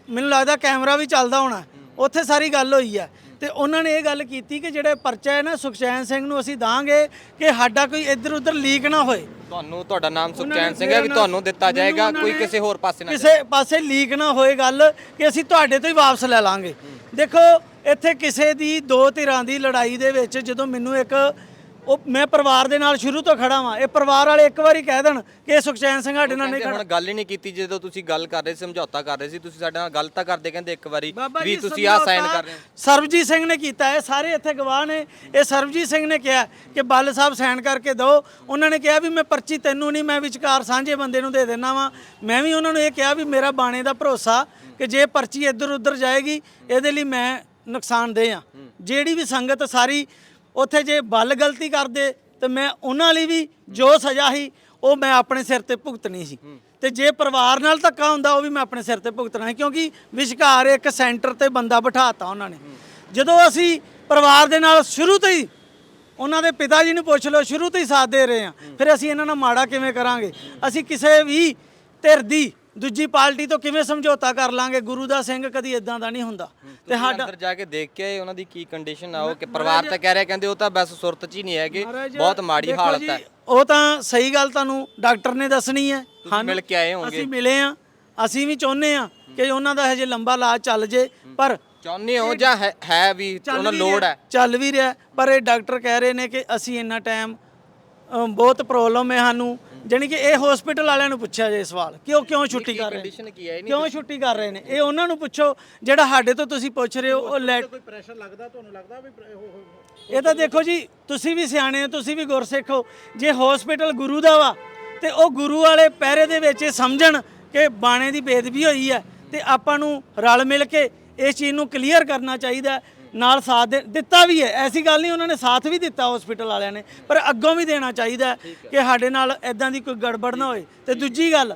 ਮੈਨੂੰ ਲੱਗਦਾ ਕੈਮਰਾ ਵੀ ਚੱਲਦਾ ਹੋਣਾ। ਉੱਥੇ ਸਾਰੀ ਗੱਲ ਹੋਈ ਹੈ ਤੇ ਉਹਨਾਂ ਨੇ ਇਹ ਗੱਲ ਕੀਤੀ ਕਿ ਜਿਹੜੇ ਪਰਚਾ ਹੈ ਨਾ ਸੁਖਚੈਨ ਸਿੰਘ ਨੂੰ ਅਸੀਂ ਦਾਂਗੇ ਕਿ ਸਾਡਾ ਕੋਈ ਇੱਧਰ ਉੱਧਰ ਲੀਕ ਨਾ ਹੋਏ। ਤੁਹਾਨੂੰ ਤੁਹਾਡਾ ਨਾਮ ਸੁਖਚੈਨ ਸਿੰਘ ਹੈ ਵੀ ਤੁਹਾਨੂੰ ਦਿੱਤਾ ਜਾਏਗਾ ਕੋਈ ਕਿਸੇ ਹੋਰ ਪਾਸੇ ਨਾ ਕਿਸੇ ਪਾਸੇ ਲੀਕ ਨਾ ਹੋਏ ਗੱਲ ਕਿ ਅਸੀਂ ਤੁਹਾਡੇ ਤੋਂ ਹੀ ਵਾਪਸ ਲੈ ਲਾਂਗੇ। ਦੇਖੋ ਇੱਥੇ ਕਿਸੇ ਦੀ ਦੋ ਧਿਰਾਂ ਦੀ ਲੜਾਈ ਦੇ ਵਿੱਚ ਜਦੋਂ ਮੈਨੂੰ ਇੱਕ ਉਹ ਮੈਂ ਪਰਿਵਾਰ ਦੇ ਨਾਲ ਸ਼ੁਰੂ ਤੋਂ ਖੜਾ ਵਾਂ। ਇਹ ਪਰਿਵਾਰ ਵਾਲੇ ਇੱਕ ਵਾਰੀ ਕਹਿ ਦੇਣ ਕਿ ਇਹ ਸੁਖਚੈਨ ਸਿੰਘ ਸਾਡੇ ਨਾਲ ਨਹੀਂ ਖੜਾ। ਹੁਣ ਗੱਲ ਹੀ ਨਹੀਂ ਕੀਤੀ ਜਦੋਂ ਤੁਸੀਂ ਗੱਲ ਕਰ ਰਹੇ ਸੀ ਸਮਝੌਤਾ ਕਰ ਰਹੇ ਸੀ ਤੁਸੀਂ ਸਾਡੇ ਨਾਲ ਗੱਲ ਤਾਂ ਕਰਦੇ ਕਹਿੰਦੇ ਇੱਕ ਵਾਰੀ ਵੀ ਤੁਸੀਂ ਆਹ ਸਾਈਨ ਕਰ ਰਹੇ ਹੋ। ਸਰਬਜੀਤ ਸਿੰਘ ਨੇ ਕੀਤਾ ਹੈ ਸਾਰੇ ਇੱਥੇ ਗਵਾਹ ਨੇ। ਇਹ ਸਰਬਜੀਤ ਸਿੰਘ ਨੇ ਕਿਹਾ ਕਿ ਬੱਲ ਸਾਹਿਬ ਸਾਈਨ ਕਰਕੇ ਦਿਓ। ਉਹਨਾਂ ਨੇ ਕਿਹਾ ਵੀ ਮੈਂ ਪਰਚੀ ਤੈਨੂੰ ਨਹੀਂ ਮੈਂ ਵਿਚਕਾਰ ਸਾਂਝੇ ਬੰਦੇ ਨੂੰ ਦੇ ਦੇਣਾ ਵਾਂ। ਮੈਂ ਵੀ ਉਹਨਾਂ ਨੂੰ ਇਹ ਕਿਹਾ ਵੀ ਮੇਰਾ ਬਾਣੇ ਦਾ ਭਰੋਸਾ ਕਿ ਜੇ ਪਰਚੀ ਇੱਧਰ ਉੱਧਰ ਜਾਏਗੀ ਇਹਦੇ ਲਈ ਮੈਂ ਨੁਕਸਾਨਦੇਹ ਆ ਜਿਹੜੀ ਵੀ ਸੰਗਤ ਸਾਰੀ ਉੱਥੇ ਜੇ ਬੱਲ ਗਲਤੀ ਕਰਦੇ ਤੇ ਮੈਂ ਉਹਨਾਂ ਲਈ ਵੀ ਜੋ ਸਜ਼ਾ ਸੀ ਉਹ ਮੈਂ ਆਪਣੇ ਸਿਰ ਤੇ ਭੁਗਤਣੀ ਸੀ। ਤੇ ਜੇ ਪਰਿਵਾਰ ਨਾਲ ਧੱਕਾ ਹੁੰਦਾ ਉਹ ਵੀ ਮੈਂ ਆਪਣੇ ਸਿਰ ਤੇ ਭੁਗਤਣਾ ਹੈ ਕਿਉਂਕਿ ਵਿਚਕਾਰ ਇੱਕ ਸੈਂਟਰ ਤੇ ਬੰਦਾ ਬਿਠਾਤਾ ਉਹਨਾਂ ਨੇ। ਜਦੋਂ ਅਸੀਂ ਪਰਿਵਾਰ ਦੇ ਨਾਲ ਸ਼ੁਰੂ ਤੋਂ ਹੀ ਉਹਨਾਂ ਦੇ ਪਿਤਾ ਜੀ ਨੂੰ ਪੁੱਛ ਲਓ ਸ਼ੁਰੂ ਤੋਂ ਹੀ ਸਾਥ ਦੇ ਰਹੇ ਆ ਫਿਰ ਅਸੀਂ ਇਹਨਾਂ ਨਾਲ ਮਾੜਾ ਕਿਵੇਂ ਕਰਾਂਗੇ? ਅਸੀਂ ਕਿਸੇ ਵੀ ਧਿਰ ਦੀ ਦੂਜੀ ਪਾਰਟੀ ਤੋਂ ਕਿਵੇਂ ਸਮਝੌਤਾ ਕਰ ਲਾਂਗੇ? ਗੁਰੂ ਦਾ ਸਿੰਘ ਕਦੀ ਇਦਾਂ ਦਾ ਨਹੀਂ ਹੁੰਦਾ। ਤੇ ਸਾਡਾ ਅੰਦਰ ਜਾ ਕੇ ਦੇਖ ਕੇ ਆਏ ਉਹਨਾਂ ਦੀ ਕੀ ਕੰਡੀਸ਼ਨ ਆ ਉਹ ਕਿ ਪਰਿਵਾਰ ਤਾਂ ਕਹਿ ਰਿਹਾ ਕਹਿੰਦੇ ਉਹ ਤਾਂ ਬਸ ਸੁਰਤ 'ਚ ਹੀ ਨਹੀਂ ਹੈਗੇ ਬਹੁਤ ਮਾੜੀ ਹਾਲਤ ਹੈ ਉਹ ਤਾਂ ਸਹੀ ਗੱਲ ਤੁਹਾਨੂੰ ਡਾਕਟਰ ਨੇ ਦੱਸਣੀ ਹੈ। ਸਾਨੂੰ- ਮਿਲ ਕੇ ਆਏ ਹੋਵੋਗੇ। ਅਸੀਂ ਮਿਲੇ ਆ ਅਸੀਂ ਵੀ ਚਾਹੁੰਦੇ ਆ ਕਿ ਉਹਨਾਂ ਦਾ ਹਜੇ ਲੰਬਾ ਇਲਾਜ ਚੱਲ ਜੇ ਪਰ ਚਾਹੁੰਦੇ ਹੋ ਜਾਂ ਹੈ- ਹੈ ਵੀ ਉਹਨਾਂ ਲੋੜ ਹੈ? ਚੱਲ ਵੀ ਰਿਹਾ ਪਰ ਇਹ ਡਾਕਟਰ ਕਹਿ ਰਹੇ ਨੇ ਕਿ ਅਸੀਂ ਇੰਨਾ ਟਾਈਮ ਬਹੁਤ ਪ੍ਰੋਬਲਮ ਹੈ ਸਾਨੂੰ ਜਾਣੀ ਕਿ ਇਹ ਹਸਪੀਟਲ ਵਾਲਿਆਂ ਨੂੰ ਪੁੱਛਿਆ ਜੇ ਸਵਾਲ ਕਿ ਉਹ ਕਿਉਂ ਛੁੱਟੀ ਕਰ ਰਹੇ ਕੰਡੀਸ਼ਨ ਕੀ ਹੈ? ਨੇ ਕਿਉਂ ਛੁੱਟੀ ਕਰ ਰਹੇ ਨੇ? ਇਹ ਉਹਨਾਂ ਨੂੰ ਪੁੱਛੋ ਜਿਹੜਾ ਸਾਡੇ ਤੋਂ ਤੁਸੀਂ ਪੁੱਛ ਰਹੇ ਹੋ ਉਹ ਲੈਟ ਕੋਈ ਪ੍ਰੈਸ਼ਰ ਲੱਗਦਾ ਤੁਹਾਨੂੰ ਲੱਗਦਾ ਵੀ ਪ੍ਰ- ਉਹ- ਉਹ- ਇਹ ਤਾਂ ਦੇਖੋ ਜੀ ਤੁਸੀਂ ਵੀ ਸਿਆਣੇ ਹੋ ਤੁਸੀਂ ਵੀ ਗੁਰਸਿੱਖ ਹੋ। ਜੇ ਹਸਪੀਟਲ ਗੁਰੂ ਦਾ ਵਾ ਤੇ ਉਹ ਗੁਰੂ ਵਾਲੇ ਪਹਿਰੇ ਦੇ ਵਿੱਚ ਇਹ ਸਮਝਣ ਕਿ ਬਾਣੇ ਦੀ ਬੇਦਬੀ ਹੋਈ ਹੈ ਤੇ ਆਪਾਂ ਨੂੰ ਰਲ ਮਿਲ ਕੇ ਇਸ ਚੀਜ਼ ਨੂੰ ਕਲੀਅਰ ਕਰਨਾ ਚਾਹੀਦਾ ਹੈ। ਨਾਲ ਸਾਥ ਦੇ ਦਿੱਤਾ ਵੀ ਹੈ। ਐਸੀ ਗੱਲ ਨਹੀਂ ਉਹਨਾਂ ਨੇ ਸਾਥ ਵੀ ਦਿੱਤਾ ਹਸਪੀਟਲ ਵਾਲਿਆਂ ਨੇ ਪਰ ਅੱਗੋਂ ਵੀ ਦੇਣਾ ਚਾਹੀਦਾ ਹੈ ਕਿ ਸਾਡੇ ਨਾਲ ਐਦਾਂ ਦੀ ਕੋਈ ਗੜਬੜ ਨਾ ਹੋਏ। ਤੇ ਦੂਜੀ ਗੱਲ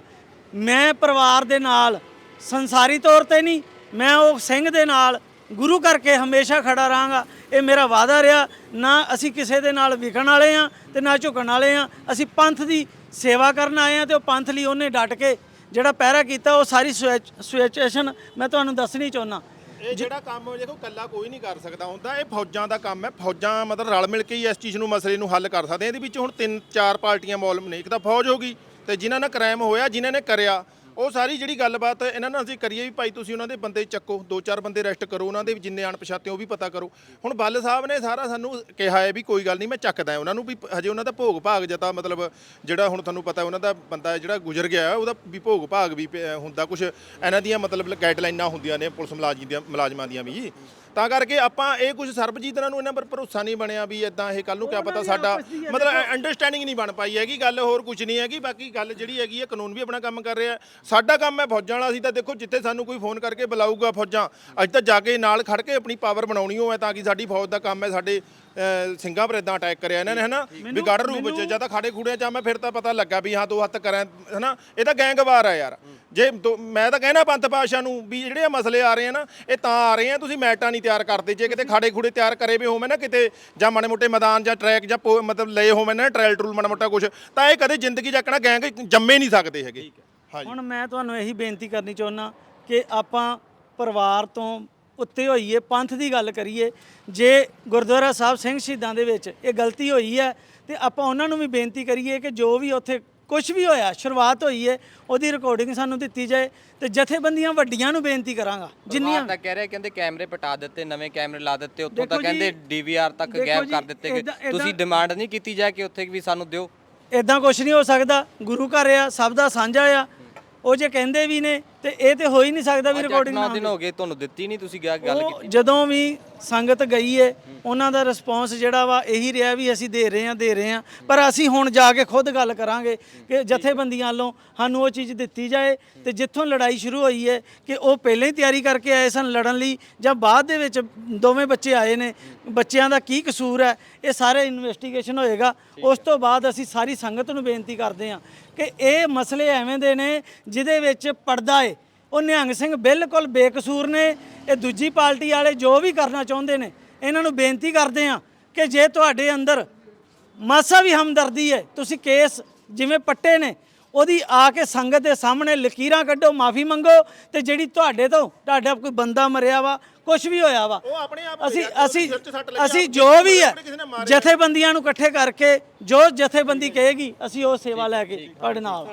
ਮੈਂ ਪਰਿਵਾਰ ਦੇ ਨਾਲ ਸੰਸਾਰੀ ਤੌਰ ਤੇ ਨਹੀਂ ਮੈਂ ਉਹ ਸਿੰਘ ਦੇ ਨਾਲ ਗੁਰੂ ਕਰਕੇ ਹਮੇਸ਼ਾ ਖੜਾ ਰਹਾਂਗਾ। ਇਹ ਮੇਰਾ ਵਾਅਦਾ ਰਿਹਾ ਨਾ ਅਸੀਂ ਕਿਸੇ ਦੇ ਨਾਲ ਵਿਖਣ ਵਾਲੇ ਆ ਤੇ ਨਾ ਝੁਕਣ ਵਾਲੇ ਆ ਅਸੀਂ ਪੰਥ ਦੀ ਸੇਵਾ ਕਰਨ ਆਏ ਆ ਤੇ ਉਹ ਪੰਥ ਲਈ ਉਹਨੇ ਡਟ ਕੇ ਜਿਹੜਾ ਪਹਿਰਾ ਕੀਤਾ ਉਹ ਸਾਰੀ ਸਿਚੁਏਸ਼ਨ ਮੈਂ ਤੁਹਾਨੂੰ ਦੱਸਣੀ ਚਾਹੁੰਦਾ ਇਹ ਜਿਹੜਾ ਕੰਮ ਦੇਖੋ ਕੱਲਾ ਕੋਈ ਨਹੀਂ ਕਰ ਸਕਦਾ। ਹੁੰਦਾ ਇਹ ਫੌਜਾਂ ਦਾ ਕੰਮ ਹੈ। ਫੌਜਾਂ ਮਤਲਬ ਰਲ ਮਿਲ ਕੇ ਹੀ ਇਸ ਚੀਜ਼ ਨੂੰ ਮਸਲੇ ਨੂੰ ਹੱਲ ਕਰ ਸਕਦੇ ਆ। ਇਹਦੇ ਵਿੱਚ ਹੁਣ ਤਿੰਨ ਚਾਰ ਪਾਰਟੀਆਂ ਮੌਲਮ ਨੇ। ਇੱਕ ਤਾਂ ਫੌਜ ਹੋ ਗਈ ਤੇ ਜਿਨ੍ਹਾਂ ਨਾਲ ਕ੍ਰਾਈਮ ਹੋਇਆ ਜਿਨ੍ਹਾਂ ਨੇ ਕਰਿਆ ਉਹ ਸਾਰੀ ਜਿਹੜੀ ਗੱਲਬਾਤ ਇਹਨਾਂ ਨਾਲ ਅਸੀਂ ਕਰੀਏ ਵੀ ਭਾਈ ਤੁਸੀਂ ਉਹਨਾਂ ਦੇ ਬੰਦੇ ਚੱਕੋ, ਦੋ ਚਾਰ ਬੰਦੇ ਰੈਸਟ ਕਰੋ, ਉਹਨਾਂ ਦੇ ਜਿੰਨੇ ਅਣਪਛਾਤੇ ਉਹ ਵੀ ਪਤਾ ਕਰੋ। ਹੁਣ ਬੱਲ ਸਾਹਿਬ ਨੇ ਸਾਰਾ ਸਾਨੂੰ ਕਿਹਾ ਹੈ ਵੀ ਕੋਈ ਗੱਲ ਨਹੀਂ, ਮੈਂ ਚੱਕਦਾ ਉਹਨਾਂ ਨੂੰ ਵੀ ਹਜੇ ਉਹਨਾਂ ਦਾ ਭੋਗ ਭਾਗ ਜਤਾ ਮਤਲਬ ਜਿਹੜਾ ਹੁਣ ਤੁਹਾਨੂੰ ਪਤਾ ਉਹਨਾਂ ਦਾ ਬੰਦਾ ਜਿਹੜਾ ਗੁਜ਼ਰ ਗਿਆ, ਉਹਦਾ ਵੀ ਭੋਗ ਭਾਗ ਵੀ ਪ- ਹੁੰਦਾ ਕੁਝ ਇਹਨਾਂ ਦੀਆਂ ਮਤਲਬ ਗਾਈਡਲਾਈਨਾਂ ਹੁੰਦੀਆਂ ਨੇ, ਪੁਲਿਸ ਮੁਲਾਜ਼ਮ ਦੀਆਂ ਮੁਲਾਜ਼ਮਾਂ ਦੀਆਂ ਵੀ। ਤਾਂ ਕਰਕੇ ਆਪਾਂ ਇਹ ਕੁਝ ਸਰਬਜੀਤ ਨੂੰ ਇਹਨਾਂ ਪਰ ਭਰੋਸਾ ਨਹੀਂ ਬਣਿਆ ਵੀ ਇਦਾਂ ਇਹ ਕੱਲ ਨੂੰ ਕਿਆ ਪਤਾ ਸਾਡਾ ਮਤਲਬ ਅੰਡਰਸਟੈਂਡਿੰਗ ਨਹੀਂ ਬਣ ਪਾਈ ਹੈਗੀ ਗੱਲ ਹੋਰ ਕੁਝ ਨਹੀਂ ਹੈਗੀ ਬਾਕੀ ਗੱਲ ਜਿਹੜੀ ਹੈਗੀ ਹੈ ਕਾਨੂੰਨ ਵੀ ਆਪਣਾ ਕੰਮ ਕਰ ਰਿਹਾ। ਸਾਡਾ ਕੰਮ ਹੈ ਫੌਜਾਂ ਵਾਲਾ ਅਸੀਂ ਤਾਂ ਦੇਖੋ ਜਿੱਥੇ ਸਾਨੂੰ ਕੋਈ ਫੋਨ ਕਰਕੇ ਬੁਲਾਊਗਾ ਫੌਜਾਂ ਅੱਜ ਤਾਂ ਜਾ ਕੇ ਨਾਲ ਖੜ ਕੇ ਆਪਣੀ ਪਾਵਰ ਬਣਾਉਣੀ ਹੋਵੇ ਤਾਂ ਕਿ ਸਾਡੀ ਫੌਜ ਦਾ ਕੰਮ ਹੈ ਸਾਡੇ ਸਿੰਘਾਂ ਪਰ ਇਦਾਂ ਅਟੈਕ ਕਰਿਆ ਇਹਨਾਂ ਨੇ ਹਨਾ? ਵੀ ਗੜ ਰੂਪ ਵਿੱਚ ਜਾਂ ਤਾਂ ਖਾੜੇ ਖੂੜਿਆਂ ਚ ਆ ਮੈਂ ਫਿਰ ਤਾਂ ਪਤਾ ਲੱਗਾ ਵੀ ਹਾਂ ਦੋ ਹੱਥ ਕਰਾਂ ਹਨਾ? ਇਹ ਤਾਂ ਗੈਂਗਵਾਰ ਆ ਯਾਰ। ਜੇ ਮੈਂ ਤਾਂ ਕਹਿਣਾ ਪੰਥ ਪਾਸ਼ਾ ਨੂੰ ਵੀ ਜਿਹੜੇ ਮਸਲੇ ਆ ਰਹੇ ਆ ਨਾ ਇਹ ਤਾਂ ਆ ਰਹੇ ਆ ਤੁਸੀਂ ਮੈਟਾਂ ਨਹੀਂ ਤਿਆਰ ਕਰਦੇ। ਜੇ ਕਿਤੇ ਖਾੜੇ ਖੂੜੇ ਤਿਆਰ ਕਰੇ ਵੀ ਹੋਵੇ ਨਾ ਕਿਤੇ ਜਾਂ ਮਾੜੇ ਮੋਟੇ ਮੈਦਾਨ ਜਾਂ ਟਰੈਕ ਜਾਂ ਪੋ- ਮਤਲਬ ਲਏ ਹੋਵੇ ਨਾ ਟ੍ਰਾਇਲ ਟਰੂਲ ਮਾੜਾ ਮੋਟਾ ਕੁਝ ਤਾਂ ਇਹ ਕਦੇ ਜ਼ਿੰਦਗੀ ਚੱਕਣਾ ਗੈਂਗ ਜੰਮੇ ਨਹੀਂ ਸਕਦੇ ਹੈਗੇ। ਹਾਂਜੀ। ਹੁਣ ਮੈਂ ਤੁਹਾਨੂੰ ਇਹੀ ਬੇਨਤੀ ਕਰਨੀ ਚਾਹੁੰਦਾ ਕਿ ਆਪਾਂ ਪਰਿਵਾਰ ਤੋਂ ਉੱਤੇ ਹੋਈਏ ਪੰਥ ਦੀ ਗੱਲ ਕਰੀਏ ਜੇ ਗੁਰਦੁਆਰਾ ਸਾਹਿਬ ਸਿੰਘ ਸ਼ਹੀਦਾਂ ਦੇ ਵਿੱਚ ਇਹ ਗਲਤੀ ਹੋਈ ਹੈ ਤੇ ਆਪਾਂ ਉਹਨਾਂ ਨੂੰ ਵੀ ਬੇਨਤੀ ਕਰੀਏ ਕਿ ਜੋ ਵੀ ਉੱਥੇ ਕੁਝ ਵੀ ਹੋਇਆ ਸ਼ੁਰੂਆਤ ਹੋਈ ਹੈ ਉਹਦੀ ਰਿਕਾਰਡਿੰਗ ਸਾਨੂੰ ਦਿੱਤੀ ਜਾਏ ਤੇ ਜਥੇਬੰਦੀਆਂ ਵੱਡੀਆਂ ਨੂੰ ਬੇਨਤੀ ਕਰਾਂਗਾ ਜਿੰਨੀਆਂ ਤਾਂ ਕਹਿ ਰਹੇ ਕਹਿੰਦੇ ਕੈਮਰੇ ਪਟਾ ਦਿੱਤੇ ਨਵੇਂ ਕੈਮਰੇ ਲਾ ਦਿੱਤੇ ਉੱਥੋਂ ਤਾਂ ਕਹਿੰਦੇ ਡੀਵੀਆਰ ਤੱਕ ਗਾਇਬ ਜੀ, ਕਰ ਦਿੱਤੇ ਗਏ। ਤੁਸੀਂ ਡਿਮਾਂਡ ਨਹੀਂ ਕੀਤੀ ਜਾ ਕਿ ਉੱਥੇ ਵੀ ਸਾਨੂੰ ਦਿਓ। ਇਦਾਂ ਕੁਝ ਨਹੀਂ ਹੋ ਸਕਦਾ ਗੁਰੂ ਘਰ ਆ ਸਭ ਦਾ ਸਾਂਝਾ ਆ ਉਹ ਜੇ ਕਹਿੰਦੇ ਵੀ ਨੇ ਤੇ ਇਹ ਤੇ ਹੋ ਹੀ ਨਹੀਂ ਸਕਦਾ ਵੀ ਰਿਕਾਰਡਿੰਗ ਨਾ ਦਿਨ ਹੋ ਗਏ ਤੁਹਾਨੂੰ ਦਿੱਤੀ ਨਹੀਂ ਤੁਸੀਂ ਗਿਆ ਗੱਲ ਉਹ ਕੀਤੀ। ਜਦੋਂ ਵੀ ਸੰਗਤ ਗਈ ਏ ਉਹਨਾਂ ਦਾ ਰਿਸਪੌਂਸ ਜਿਹੜਾ ਵਾ ਇਹੀ ਰਿਹਾ ਵੀ ਅਸੀਂ ਦੇ ਰਹੇ ਹਾਂ ਦੇ ਰਹੇ ਹਾਂ। ਪਰ ਅਸੀਂ ਹੁਣ ਜਾ ਕੇ ਖੁਦ ਗੱਲ ਕਰਾਂਗੇ ਕਿ ਜਥੇਬੰਦੀਆਂ ਵੱਲੋਂ ਸਾਨੂੰ ਉਹ ਚੀਜ਼ ਦਿੱਤੀ ਜਾਏ ਤੇ ਜਿੱਥੋਂ ਲੜਾਈ ਸ਼ੁਰੂ ਹੋਈ ਹੈ ਕਿ ਉਹ ਪਹਿਲਾਂ ਹੀ ਤਿਆਰੀ ਕਰਕੇ ਆਏ ਸਨ ਲੜਨ ਲਈ ਜਾਂ ਬਾਅਦ ਦੇ ਵਿੱਚ ਦੋਵੇਂ ਬੱਚੇ ਆਏ ਨੇ। ਬੱਚਿਆਂ ਦਾ ਕੀ ਕਸੂਰ ਹੈ ਇਹ ਸਾਰੇ ਇਨਵੈਸਟੀਗੇਸ਼ਨ ਹੋਏਗਾ। ਉਸ ਤੋਂ ਬਾਅਦ ਅਸੀਂ ਸਾਰੀ ਸੰਗਤ ਨੂੰ ਬੇਨਤੀ ਕਰਦੇ ਹਾਂ ਕਿ ਇਹ ਮਸਲੇ ਐਵੇਂ ਦੇ ਨੇ ਜਿਹਦੇ ਵਿੱਚ ਪਰਦਾ ਉਹ ਨਿਹੰਗ ਸਿੰਘ ਬਿਲਕੁਲ ਬੇਕਸੂਰ ਨੇ। ਇਹ ਦੂਜੀ ਪਾਰਟੀ ਵਾਲੇ ਜੋ ਵੀ ਕਰਨਾ ਚਾਹੁੰਦੇ ਨੇ ਇਹਨਾਂ ਨੂੰ ਬੇਨਤੀ ਕਰਦੇ ਆ ਕਿ ਜੇ ਤੁਹਾਡੇ ਅੰਦਰ ਮਾਸਾ ਵੀ ਹਮਦਰਦੀ ਹੈ ਤੁਸੀਂ ਕੇਸ ਜਿਵੇਂ ਪੱਟੇ ਨੇ ਉਹਦੀ ਆ ਕੇ ਸੰਗਤ ਦੇ ਸਾਹਮਣੇ ਲਕੀਰਾਂ ਕੱਢੋ ਮਾਫੀ ਮੰਗੋ ਤੇ ਜਿਹੜੀ ਤੁਹਾਡੇ ਤੋਂ ਤੁਹਾਡਾ ਕੋਈ ਬੰਦਾ ਮਰਿਆ ਵਾ ਕੁਝ ਵੀ ਹੋਇਆ ਵਾ ਉਹ ਆਪਣੇ ਆਪ ਅਸੀਂ ਅਸੀਂ ਅਸੀਂ ਜੋ ਵੀ ਹੈ। ਜਥੇਬੰਦੀਆਂ ਨੂੰ ਇਕੱਠੇ ਕਰਕੇ ਜੋ ਜਥੇਬੰਦੀ ਕਹੇਗੀ ਅਸੀਂ ਉਹ ਸੇਵਾ ਲੈ ਕੇ ਤੁਹਾਡੇ ਨਾਲ।